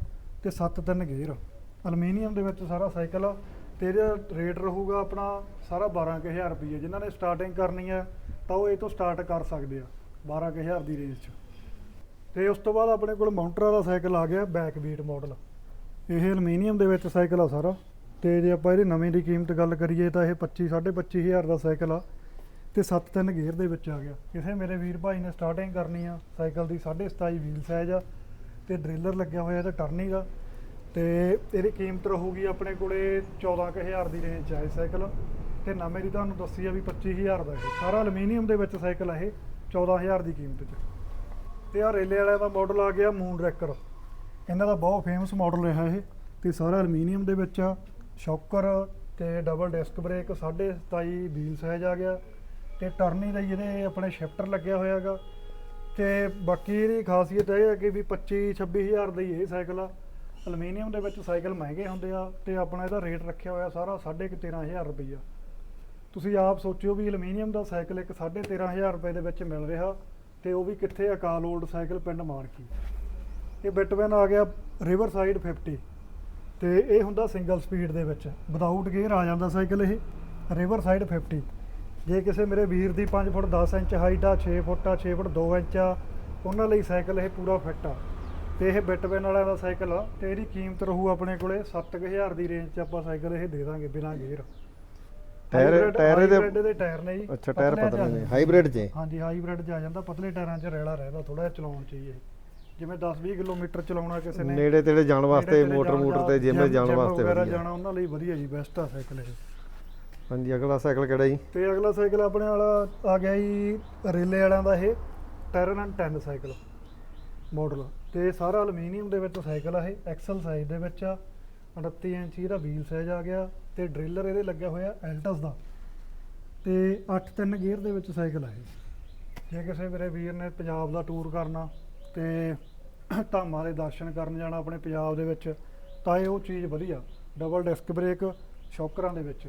ਤੇ 7-3 ਗੇਅਰ ਅਲਮੀਨੀਅਮ ਦੇ ਵਿੱਚ ਸਾਰਾ ਸਾਈਕਲ ਆ ਤੇ ਇਹਦਾ ਰੇਟ ਰਹੂਗਾ ਆਪਣਾ ਸਾਰਾ 12000 ਰੁਪਏ ਜਿਨ੍ਹਾਂ ਨੇ ਸਟਾਰਟਿੰਗ ਕਰਨੀ ਹੈ ਤਾਂ ਉਹ ਇਹ ਤੋਂ ਸਟਾਰਟ ਕਰ ਸਕਦੇ ਆ 12000 ਦੀ ਰੇਂਜ 'ਚ। ਤੇ ਉਸ ਤੋਂ ਬਾਅਦ ਆਪਣੇ ਕੋਲ ਮਾਊਂਟਰ ਦਾ ਸਾਈਕਲ ਆ ਗਿਆ ਬੈਕ ਬੀਟ ਮਾਡਲ ਇਹ ਅਲਮੀਨੀਅਮ ਦੇ ਵਿੱਚ ਸਾਈਕਲ ਆ ਸਾਰਾ। ਤੇ ਜੇ ਆਪਾਂ ਇਹਦੀ ਨਵੇਂ ਦੀ ਕੀਮਤ ਗੱਲ ਕਰੀਏ ਤਾਂ ਇਹ 25 25000 ਦਾ ਸਾਈਕਲ ਆ। ਤੇ 7-3 ਗੇਅਰ ਦੇ ਵਿੱਚ ਆ ਗਿਆ। ਕਿਸੇ ਮੇਰੇ ਵੀਰ ਭਾਈ ਨੇ ਸਟਾਰਟਿੰਗ ਕਰਨੀ ਆ, ਸਾਈਕਲ ਦੀ 27.5 ਵੀਲ ਸਾਈਜ਼ ਆ ਤੇ ਡ੍ਰਿਲਰ ਲੱਗਿਆ ਹੋਇਆ ਤੇ ਟਰਨਿੰਗ ਆ ਤੇ ਇਹਦੀ ਕੀਮਤ ਰਹੂਗੀ ਆਪਣੇ ਕੋਲੇ 14000 ਦੀ ਰੇਂਜ 'ਚ ਆ ਇਹ ਸਾਈਕਲ ਤੇ ਨਵੇਂ ਦੀ ਤੁਹਾਨੂੰ ਦੱਸੀ ਆ ਵੀ 25000 ਦਾ ਇਹ। ਸਾਰਾ ਐਲੂਮੀਨੀਅਮ ਦੇ ਵਿੱਚ ਸਾਈਕਲ ਆ ਇਹ 14000 ਦੀ ਕੀਮਤ 'ਚ। ਤੇ ਆ ਰੇਲੇ ਵਾਲਿਆਂ ਦਾ ਮਾਡਲ ਆ ਗਿਆ ਮੂਨ ਰੈਕਰ ਇਹਨਾਂ ਦਾ ਬਹੁਤ ਫੇਮਸ ਮਾਡਲ ਰਿਹਾ ਇਹ ਤੇ ਸਾਰਾ ਐਲੂਮੀਨੀਅਮ ਦੇ ਵਿੱਚ ਆ ਸ਼ੌਕਰ ਤੇ double disc brake 27.5 wheel size ਆ ਗਿਆ। ਤੇ ਟਰਨੀ ਦਾ ਜਿਹੜੇ ਆਪਣੇ ਸ਼ਿਫਟਰ ਲੱਗਿਆ ਹੋਇਆ ਹੋਇਆਗਾ ਤੇ ਬਾਕੀ ਇਹਦੀ ਖਾਸੀਅਤ ਇਹ ਹੈ ਕਿ ਵੀ 25 26000 ਦਾ ਹੀ ਇਹ ਸਾਈਕਲ ਆ। ਅਲਮੀਨੀਅਮ ਦੇ ਵਿੱਚ ਸਾਈਕਲ ਮਹਿੰਗੇ ਹੁੰਦੇ ਆ ਤੇ ਆਪਣਾ ਇਹਦਾ ਰੇਟ ਰੱਖਿਆ ਹੋਇਆ ਸਾਰਾ 13500 ਰੁਪਈਆ। ਤੁਸੀਂ ਆਪ ਸੋਚਿਓ ਵੀ ਅਲਮੀਨੀਅਮ ਦਾ ਸਾਈਕਲ ਇੱਕ 13500 ਰੁਪਏ ਦੇ ਵਿੱਚ ਮਿਲ ਰਿਹਾ ਤੇ ਉਹ ਵੀ ਕਿੱਥੇ ਅਕਾਲ ਓਲਡ ਸਾਈਕਲ ਪਿੰਡ ਮਾਨਕੀ। ਇਹ ਬਿਟਵੈਨ ਆ ਗਿਆ ਰਿਵਰ ਸਾਈਡ 50 ਤੇ ਇਹ ਹੁੰਦਾ ਸਿੰਗਲ ਸਪੀਡ ਦੇ ਵਿੱਚ। ਵਿਦਆਊਟ ਗੇਅਰ ਆ ਜਾਂਦਾ ਸਾਈਕਲ ਇਹ ਰਿਵਰ ਸਾਈਡ 50 ਜੇ ਕਿਸੇ ਮੇਰੇ ਵੀਰ ਦੀ 5 ਫੁੱਟ 10 ਇੰਚ ਹਾਈਟ ਆ 6 ਫੁੱਟ ਆ 6 ਫੁੱਟ 2 ਇੰਚ ਆ ਉਹਨਾਂ ਲਈ ਸਾਈਕਲ ਇਹ ਪੂਰਾ ਫਿੱਟ ਆ। ਤੇ ਇਹ ਬਿਟਵੈਨ ਵਾਲਿਆਂ ਦਾ ਸਾਈਕਲ ਆ ਤੇ ਇਹਦੀ ਕੀਮਤ ਰਹੂ ਆਪਣੇ ਕੋਲੇ 7000 ਦੀ ਰੇਂਜ 'ਚ ਆਪਾਂ ਸਾਈਕਲ ਇਹ ਦੇ ਦਾਂਗੇ ਬਿਨਾਂ ਗੇਅਰ ਟਾਇਰ ਟਾਇਰ ਦੇ ਟਾਇਰ ਨੇ ਜੀ ਅੱਛਾ ਟਾਇਰ ਪਤਲੇ ਨੇ। ਹਾਈਬ੍ਰਿਡ 'ਚ? ਹਾਂਜੀ ਹਾਈਬ੍ਰਿਡ 'ਚ ਆ ਜਾਂਦਾ ਪਤਲੇ ਟਾਇਰਾਂ 'ਚ ਰੈਲਾ ਰਹਿੰਦਾ ਥੋੜਾ ਜਿਹਾ ਚਲਾਉਣ 'ਚ ਹੀ ਇਹ। ਜਿਵੇਂ 10-20 ਕਿਲੋਮੀਟਰ ਚਲਾਉਣਾ ਕਿਸੇ ਨੇ। ਨੇੜੇ ਤੇੜੇ ਜਾਣ ਵਾਸਤੇ ਮੋਟਰ ਮੋਟਰ ਤੇ gym- ਜਾਣ ਵਾਸਤੇ ਵਗੈਰਾ ਵਧੀਆ। ਜਾਣਾ ਉਹਨਾਂ ਲਈ ਵਧੀਆ ਜੀ ਬੈਸਟ ਆ ਸਾਈਕਲ ਇਹ। ਹਾਂਜੀ, ਅਗਲਾ ਸਾਈਕਲ ਕਿਹੜਾ ਜੀ? ਤੇ ਅਗਲਾ ਸਾਈਕਲ ਆਪਣੇ ਵਾਲਾ ਆ ਗਿਆ ਜੀ ਰੇਲੇ ਵਾਲਿਆਂ ਦਾ ਇਹ, ਟੈਰਨ 10 ਸਾਈਕਲ ਮਾਡਲ ਤੇ ਸਾਰਾ ਅਲਮੀਨੀਅਮ ਦੇ ਵਿੱਚ ਸਾਈਕਲ ਆ ਇਹ ਐਕਸਲ ਸਾਈਜ਼ ਦੇ ਵਿੱਚ ਆ 38 ਇੰਚ ਇਹਦਾ ਵੀਲ ਸਾਈਜ਼ ਆ ਗਿਆ, ਤੇ ਡ੍ਰਿਲਰ ਇਹਦੇ ਲੱਗਿਆ ਹੋਇਆ ਐਲਟਸ ਦਾ। ਤੇ 8-3 ਗੇਅਰ ਦੇ ਵਿੱਚ ਸਾਈਕਲ ਆ ਇਹ। ਜੇ ਕਿਸੇ ਮੇਰੇ ਵੀਰ ਨੇ ਪੰਜਾਬ ਦਾ ਟੂਰ ਕਰਨਾ, ਤੇ ਧਾਮਾਂ ਦੇ ਦਰਸ਼ਨ ਕਰਨ ਜਾਣਾ ਆਪਣੇ ਪੰਜਾਬ ਦੇ ਵਿੱਚ, ਤਾਂ ਇਹ ਉਹ ਚੀਜ਼ ਵਧੀਆ ਡਬਲ ਡਿਸਕ ਬ੍ਰੇਕ ਸ਼ੌਕਰਾਂ ਦੇ ਵਿੱਚ।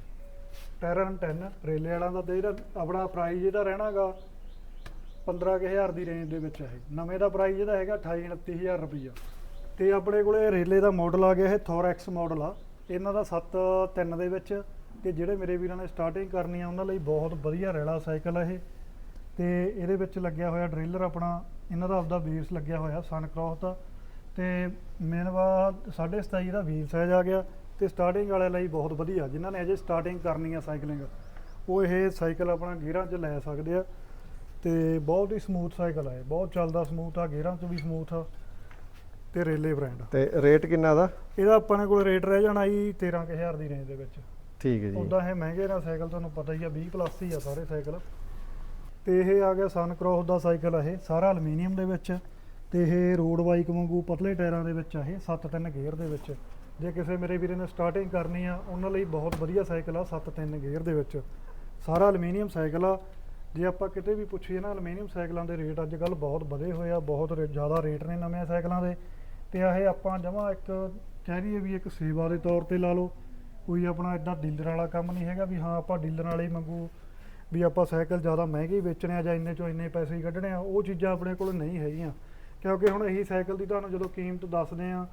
ਟੈਰਨ 10 ਰੇਲੇ ਵਾਲਿਆਂ ਦਾ ਤੇ ਇਹਦਾ ਆਪਣਾ ਪ੍ਰਾਈਜ਼ ਇਹਦਾ ਰਹਿਣਾਗਾ 15000 ਦੀ ਰੇਂਜ ਦੇ ਵਿੱਚ ਹੈ ਨਵੇਂ ਦਾ ਪ੍ਰਾਈਜ਼ ਇਹਦਾ ਹੈਗਾ 28 29000 ਰੁਪਈਆ। ਤੇ ਆਪਣੇ ਕੋਲੇ ਰੇਲੇ ਦਾ ਮਾਡਲ ਆ ਗਿਆ ਇਹ ਥੋਰੈਕਸ ਮਾਡਲ ਆ। ਇਹਨਾਂ ਦਾ 7 3 ਦੇ ਵਿੱਚ ਤੇ ਜਿਹੜੇ ਮੇਰੇ ਵੀਰਾਂ ਨੇ ਸਟਾਰਟਿੰਗ ਕਰਨੀ ਆ, ਉਹਨਾਂ ਲਈ ਬਹੁਤ ਵਧੀਆ ਰੇਲਾ ਸਾਈਕਲ ਆ ਇਹ। ਤੇ ਇਹਦੇ ਵਿੱਚ ਲੱਗਿਆ ਹੋਇਆ ਡ੍ਰਿਲਰ ਆਪਣਾ, ਇਹਨਾਂ ਦਾ ਆਪਦਾ ਬੇਸ ਲੱਗਿਆ ਹੋਇਆ ਸਨਕ੍ਰੋਸ ਦਾ। ਤੇ ਮੇਨ ਵਾ 27.5 ਦਾ ਵੀਲ ਸਾਈਜ਼ ਆ ਗਿਆ। ਤੇ ਸਟਾਰਟਿੰਗ ਵਾਲਿਆਂ ਲਈ ਬਹੁਤ ਵਧੀਆ ਜਿਨ੍ਹਾਂ ਨੇ ਅਜੇ ਸਟਾਰਟਿੰਗ ਕਰਨੀ ਆ ਸਾਈਕਲਿੰਗ ਉਹ ਇਹ ਸਾਈਕਲ ਆਪਣਾ ਗੇਅਰਾਂ 'ਚ ਲੈ ਸਕਦੇ ਆ ਤੇ ਬਹੁਤ ਹੀ ਸਮੂਥ ਸਾਈਕਲ ਆ ਇਹ ਬਹੁਤ ਚੱਲਦਾ ਸਮੂਥ ਆ ਗੇਅਰਾਂ 'ਚ ਵੀ ਸਮੂਥ ਆ ਤੇ ਰੇਲੇ ਬ੍ਰਾਂਡ ਤੇ ਰੇਟ ਕਿੰਨਾ ਦਾ? ਇਹਦਾ ਆਪਣੇ ਕੋਲ ਰੇਟ ਰਹਿ ਜਾਣਾ ਜੀ 13000 ਦੀ ਰੇਂਜ ਦੇ ਵਿੱਚ। ਠੀਕ ਹੈ ਜੀ। ਉਦਾਂ ਇਹ ਮਹਿੰਗੇ ਨਾ ਸਾਈਕਲ ਤੁਹਾਨੂੰ ਪਤਾ ਹੀ ਆ 20 ਪਲੱਸ ਹੀ ਆ ਸਾਰੇ ਸਾਈਕਲ ਤੇ ਇਹ ਆ ਗਿਆ ਸਨ ਕ੍ਰੋਸ ਦਾ ਸਾਈਕਲ ਆ ਇਹ ਸਾਰਾ ਐਲੂਮੀਨੀਅਮ ਦੇ ਵਿੱਚ। ਤੇ ਇਹ ਰੋਡ ਬਾਈਕ ਵਾਂਗੂ ਪਤਲੇ ਟਾਇਰਾਂ ਦੇ ਵਿੱਚ ਆ ਇਹ 7-3 ਗੇਅਰ ਦੇ ਵਿੱਚ। ਜੇ ਕਿਸੇ ਮੇਰੇ ਵੀਰੇ ਨੇ ਸਟਾਰਟਿੰਗ ਕਰਨੀ ਆ, ਉਹਨਾਂ ਲਈ ਬਹੁਤ ਵਧੀਆ ਸਾਈਕਲ ਆ 7-3 ਗੇਅਰ ਦੇ ਵਿੱਚ। ਸਾਰਾ ਐਲੂਮੀਨੀਅਮ ਸਾਈਕਲ ਆ। ਜੇ ਆਪਾਂ ਕਿਤੇ ਵੀ ਪੁੱਛੀਏ ਨਾ ਐਲੂਮੀਨੀਅਮ ਸਾਈਕਲਾਂ ਦੇ ਰੇਟ ਅੱਜ ਕੱਲ ਬਹੁਤ ਵਧੇ ਹੋਏ ਆ, ਬਹੁਤ ਰੇ- ਜ਼ਿਆਦਾ ਰੇਟ ਨੇ ਨਵੇਂ ਸਾਈਕਲਾਂ ਦੇ। ਤੇ ਇਹ ਆਪਾਂ ਜਮਾ ਇੱਕ ਕਹਿ ਦਈਏ ਵੀ ਇੱਕ ਸੇਵਾ ਦੇ ਤੌਰ ਤੇ ਲਾ ਲਓ। ਕੋਈ ਆਪਣਾ ਇਦਾਂ ਡੀਲਰ ਵਾਲਾ ਕੰਮ ਨਹੀਂ ਹੈਗਾ ਵੀ ਹਾਂ, ਆਪਾਂ ਡੀਲਰ ਵਾਲੇ ਮੰਗੂ ਵੀ ਆਪਾਂ ਸਾਈਕਲ ਜ਼ਿਆਦਾ ਮਹਿੰਗੇ ਵੇਚਣੇ ਆ ਜਾਂ ਇੰਨੇ ਚੋਂ ਇੰਨੇ ਪੈਸੇ ਹੀ ਕੱਢਣੇ ਆ, ਉਹ ਚੀਜ਼ਾਂ ਆਪਣੇ ਕੋਲ ਨਹੀਂ ਹੈਗੀਆਂ। ਕਿਉਂਕਿ ਹੁਣ ਇਹੀ ਸਾਈਕਲ ਦੀ ਤੁਹਾਨੂੰ ਜਦੋਂ ਕੀਮਤ ਦੱਸਦੇ ਆ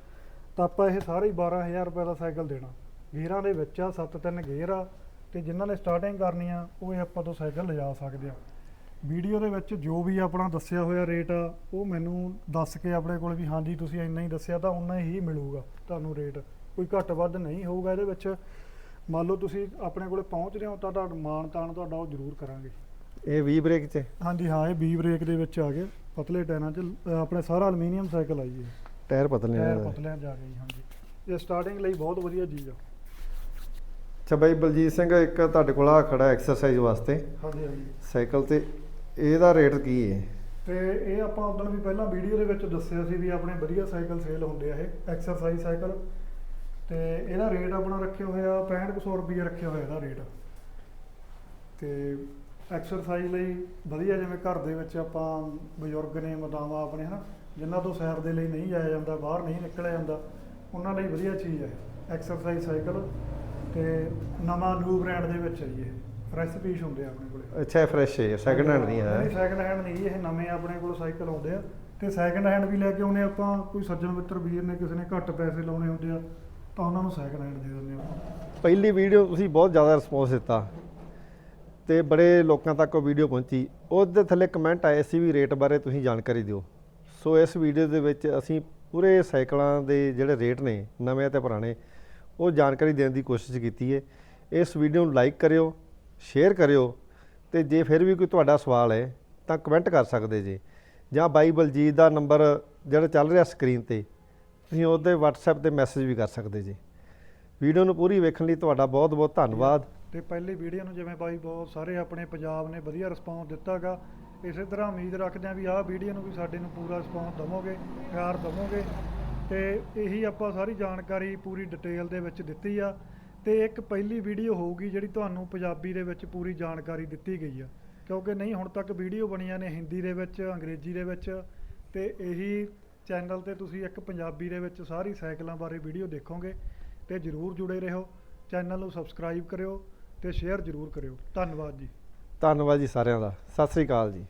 ਤਾਂ ਆਪਾਂ ਇਹ ਸਾਰੇ ਹੀ 12000 ਰੁਪਏ ਦਾ ਸਾਈਕਲ ਦੇਣਾ। ਗੇਅਰਾਂ ਦੇ ਵਿੱਚ ਆ 7-3 ਗੇਅਰ ਆ ਤੇ ਜਿਨ੍ਹਾਂ ਨੇ ਸਟਾਰਟਿੰਗ ਕਰਨੀ ਆ ਉਹ ਇਹ ਆਪਾਂ ਤੋਂ ਸਾਈਕਲ ਲਿਜਾ ਸਕਦੇ ਆ। ਵੀਡੀਓ ਦੇ ਵਿੱਚ ਜੋ ਵੀ ਆਪਣਾ ਦੱਸਿਆ ਹੋਇਆ ਰੇਟ ਆ ਉਹ ਮੈਨੂੰ ਦੱਸ ਕੇ ਆਪਣੇ ਕੋਲ ਵੀ ਹਾਂਜੀ ਤੁਸੀਂ ਇੰਨਾ ਹੀ ਦੱਸਿਆ ਤਾਂ ਉਨਾ ਹੀ ਮਿਲੂਗਾ ਤੁਹਾਨੂੰ ਰੇਟ ਕੋਈ ਘੱਟ ਵੱਧ ਨਹੀਂ ਹੋਊਗਾ ਇਹਦੇ ਵਿੱਚ। ਮੰਨ ਲਓ ਤੁਸੀਂ ਆਪਣੇ ਕੋਲੇ ਪਹੁੰਚ ਰਹੇ ਹੋ ਤਾਂ ਤੁਹਾਡਾ ਮਾਣ ਤਾਣ ਤੁਹਾਡਾ ਉਹ ਜ਼ਰੂਰ ਕਰਾਂਗੇ। ਇਹ 20 ਬ੍ਰੇਕ 'ਚ? ਹਾਂਜੀ ਹਾਂ ਇਹ ਬੀ ਬ੍ਰੇਕ ਦੇ ਵਿੱਚ ਆ ਗਏ। ਪਤਲੇ ਟਾਇਰਾਂ 'ਚ ਆਪਣੇ ਸਾਰਾ ਐਲੂਮੀਨੀਅਮ ਸਾਈਕਲ ਆਈ ਹੈ ਟਾਇਰ ਪਤਲੇ ਨੇ ਟਾਇਰ ਇਹਦੇ। ਪਤਲਿਆਂ 'ਚ ਆ ਗਈ ਹਾਂਜੀ। ਇਹ ਸਟਾਰਟਿੰਗ ਲਈ ਬਹੁਤ ਵਧੀਆ ਚੀਜ਼ ਆ। ਅੱਛਾ ਬਾਈ ਬਲਜੀਤ ਸਿੰਘ ਇੱਕ ਤੁਹਾਡੇ ਕੋਲ ਆ ਖੜਾ ਐਕਸਰਸਾਈਜ਼ ਵਾਸਤੇ। ਹਾਂਜੀ ਹਾਂਜੀ। ਸਾਈਕਲ ਤੇ ਇਹਦਾ ਰੇਟ ਕੀ ਹੈ ਤੇ ਇਹ ਆਪਾਂ ਉਦੋਂ ਵੀ ਪਹਿਲਾਂ ਵੀਡੀਓ ਦੇ ਵਿੱਚ ਦੱਸਿਆ ਸੀ ਵੀ ਆਪਣੇ ਵਧੀਆ ਸਾਈਕਲ ਸੇਲ ਹੁੰਦੇ ਆ ਇਹ ਐਕਸਰਸਾਈਜ਼ ਸਾਈਕਲ। ਤੇ ਇਹਦਾ ਰੇਟ ਆਪਣਾ ਰੱਖਿਆ ਹੋਇਆ 6500 ਰੁਪਏ ਰੱਖਿਆ ਹੋਇਆ ਇਹਦਾ ਰੇਟ ਤੇ ਐਕਸਰਸਾਈਜ਼ ਲਈ ਵਧੀਆ ਜਿਵੇਂ ਘਰ ਦੇ ਵਿੱਚ ਆਪਾਂ ਬਜ਼ੁਰਗ ਨੇ ਮਾਤਾਵਾਂ ਆਪਣੇ ਹਨਾ ਜਿਨ੍ਹਾਂ ਤੋਂ ਸੈਰ ਦੇ ਲਈ ਨਹੀਂ ਜਾਇਆ ਜਾਂਦਾ ਬਾਹਰ ਨਹੀਂ ਨਿਕਲਿਆ ਜਾਂਦਾ ਉਹਨਾਂ ਲਈ ਵਧੀਆ ਚੀਜ਼ ਹੈ ਐਕਸਰਸਾਈਜ਼ ਸਾਈਕਲ ਤੇ ਨਵਾਂ ਨਿਊ ਬ੍ਰਾਂਡ ਦੇ ਵਿੱਚ ਹੈ ਜੀ ਇਹ ਫਰੈਸ਼ ਪੀਸ ਹੁੰਦੇ ਆ ਆਪਣੇ ਕੋਲੇ। ਅੱਛਾ ਫਰੈਸ਼ ਹੈ ਸੈਕੰਡ ਹੈਂਡ ਨਹੀਂ ਹੈ ਸੈਕੰਡ ਹੈਂਡ ਨਹੀਂ ਇਹ ਨਵੇਂ ਆਪਣੇ ਕੋਲ ਸਾਈਕਲ ਆਉਂਦੇ ਆ। ਤੇ ਸੈਕੰਡ ਹੈਂਡ ਵੀ ਲੈ ਕੇ ਆਉਨੇ ਆਪਾਂ ਕੋਈ ਸੱਜਣ ਮਿੱਤਰ ਵੀਰ ਨੇ ਕਿਸੇ ਨੇ ਘੱਟ ਪੈਸੇ ਲਾਉਣੇ ਹੁੰਦੇ ਆ ਤਾਂ ਉਹਨਾਂ ਨੂੰ ਸੈਕੰਡ ਹੈਂਡ ਦੇ ਦਿੰਦੇ ਆ ਪਹਿਲੀ ਵੀਡੀਓ ਤੁਸੀਂ ਬਹੁਤ ਜ਼ਿਆਦਾ ਰਿਸਪੌਂਸ ਦਿੱਤਾ ਤੇ ਬੜੇ ਲੋਕਾਂ ਤੱਕ ਉਹ ਵੀਡੀਓ ਪਹੁੰਚੀ। ਉਹਦੇ ਥੱਲੇ ਕਮੈਂਟ ਆਏ ਸੀ ਵੀ ਰੇਟ ਬਾਰੇ ਤੁਸੀਂ ਜਾਣਕਾਰੀ ਦਿਓ। ਸੋ ਇਸ ਵੀਡੀਓ ਦੇ ਵਿੱਚ ਅਸੀਂ ਪੂਰੇ ਸਾਈਕਲਾਂ ਦੇ ਜਿਹੜੇ ਰੇਟ ਨੇ, ਨਵੇਂ ਤੇ ਪੁਰਾਣੇ, ਉਹ ਜਾਣਕਾਰੀ ਦੇਣ ਦੀ ਕੋਸ਼ਿਸ਼ ਕੀਤੀ ਹੈ ਇਸ ਵੀਡੀਓ ਨੂੰ ਲਾਈਕ ਕਰਿਓ, ਸ਼ੇਅਰ ਕਰਿਓ ਤੇ ਜੇ ਫਿਰ ਵੀ ਕੋਈ ਤੁਹਾਡਾ ਸਵਾਲ ਹੈ, ਤਾਂ ਕਮੈਂਟ ਕਰ ਸਕਦੇ ਜੇ। ਜਾਂ ਬਾਈ ਬਲਜੀਤ ਦਾ ਨੰਬਰ ਜਿਹੜਾ ਚੱਲ ਰਿਹਾ ਸਕਰੀਨ ਤੇ, ਤੁਸੀਂ ਉਹਦੇ WhatsApp ਤੇ ਮੈਸੇਜ ਵੀ ਕਰ ਸਕਦੇ ਜੀ। ਵੀਡੀਓ ਨੂੰ ਪੂਰੀ ਵੇਖਣ ਲਈ ਤੁਹਾਡਾ ਬਹੁਤ ਬਹੁਤ ਧੰਨਵਾਦ। ਤੇ ਪਹਿਲੀ ਵੀਡੀਓ ਨੂੰ ਜਿਵੇਂ ਬਾਈ ਬਹੁਤ ਸਾਰੇ ਆਪਣੇ ਪੰਜਾਬ ਨੇ ਵਧੀਆ ਰਿਸਪੌਂਸ ਦਿੱਤਾਗਾ ਇਸੇ ਤਰ੍ਹਾਂ ਉਮੀਦ ਰੱਖਦੇ ਹਾਂ ਵੀ ਆਹ ਵੀਡੀਓ ਨੂੰ ਵੀ ਸਾਡੇ ਨੂੰ ਪੂਰਾ ਰਿਸਪੌਂਸ ਦਵੋਗੇ, ਪਿਆਰ ਦਵੋਗੇ ਤੇ ਇਹੀ ਆਪਾਂ ਸਾਰੀ ਜਾਣਕਾਰੀ ਪੂਰੀ ਡਿਟੇਲ ਦੇ ਵਿੱਚ ਦਿੱਤੀ ਆ ਤੇ ਇੱਕ ਪਹਿਲੀ ਵੀਡੀਓ ਹੋਊਗੀ ਜਿਹੜੀ ਤੁਹਾਨੂੰ ਪੰਜਾਬੀ ਦੇ ਵਿੱਚ ਪੂਰੀ ਜਾਣਕਾਰੀ ਦਿੱਤੀ ਗਈ ਆ। ਕਿਉਂਕਿ ਨਹੀਂ, ਹੁਣ ਤੱਕ ਵੀਡੀਓ ਬਣੀਆਂ ਨੇ ਹਿੰਦੀ ਦੇ ਵਿੱਚ, ਅੰਗਰੇਜ਼ੀ ਦੇ ਵਿੱਚ ਤੇ ਇਹੀ ਚੈਨਲ ਤੇ ਤੁਸੀਂ ਇੱਕ ਪੰਜਾਬੀ ਦੇ ਵਿੱਚ ਸਾਰੀ ਸਾਈਕਲਾਂ ਬਾਰੇ ਵੀਡੀਓ ਦੇਖੋਗੇ ਤੇ ਜਰੂਰ ਜੁੜੇ ਰਹੋ। ਚੈਨਲ ਨੂੰ ਸਬਸਕ੍ਰਾਈਬ ਕਰਿਓ ਤੇ ਸ਼ੇਅਰ ਜ਼ਰੂਰ ਕਰਿਓ। ਧੰਨਵਾਦ ਜੀ। ਧੰਨਵਾਦ ਜੀ ਸਾਰਿਆਂ ਦਾ। ਸਤਿ ਸ੍ਰੀ ਅਕਾਲ ਜੀ।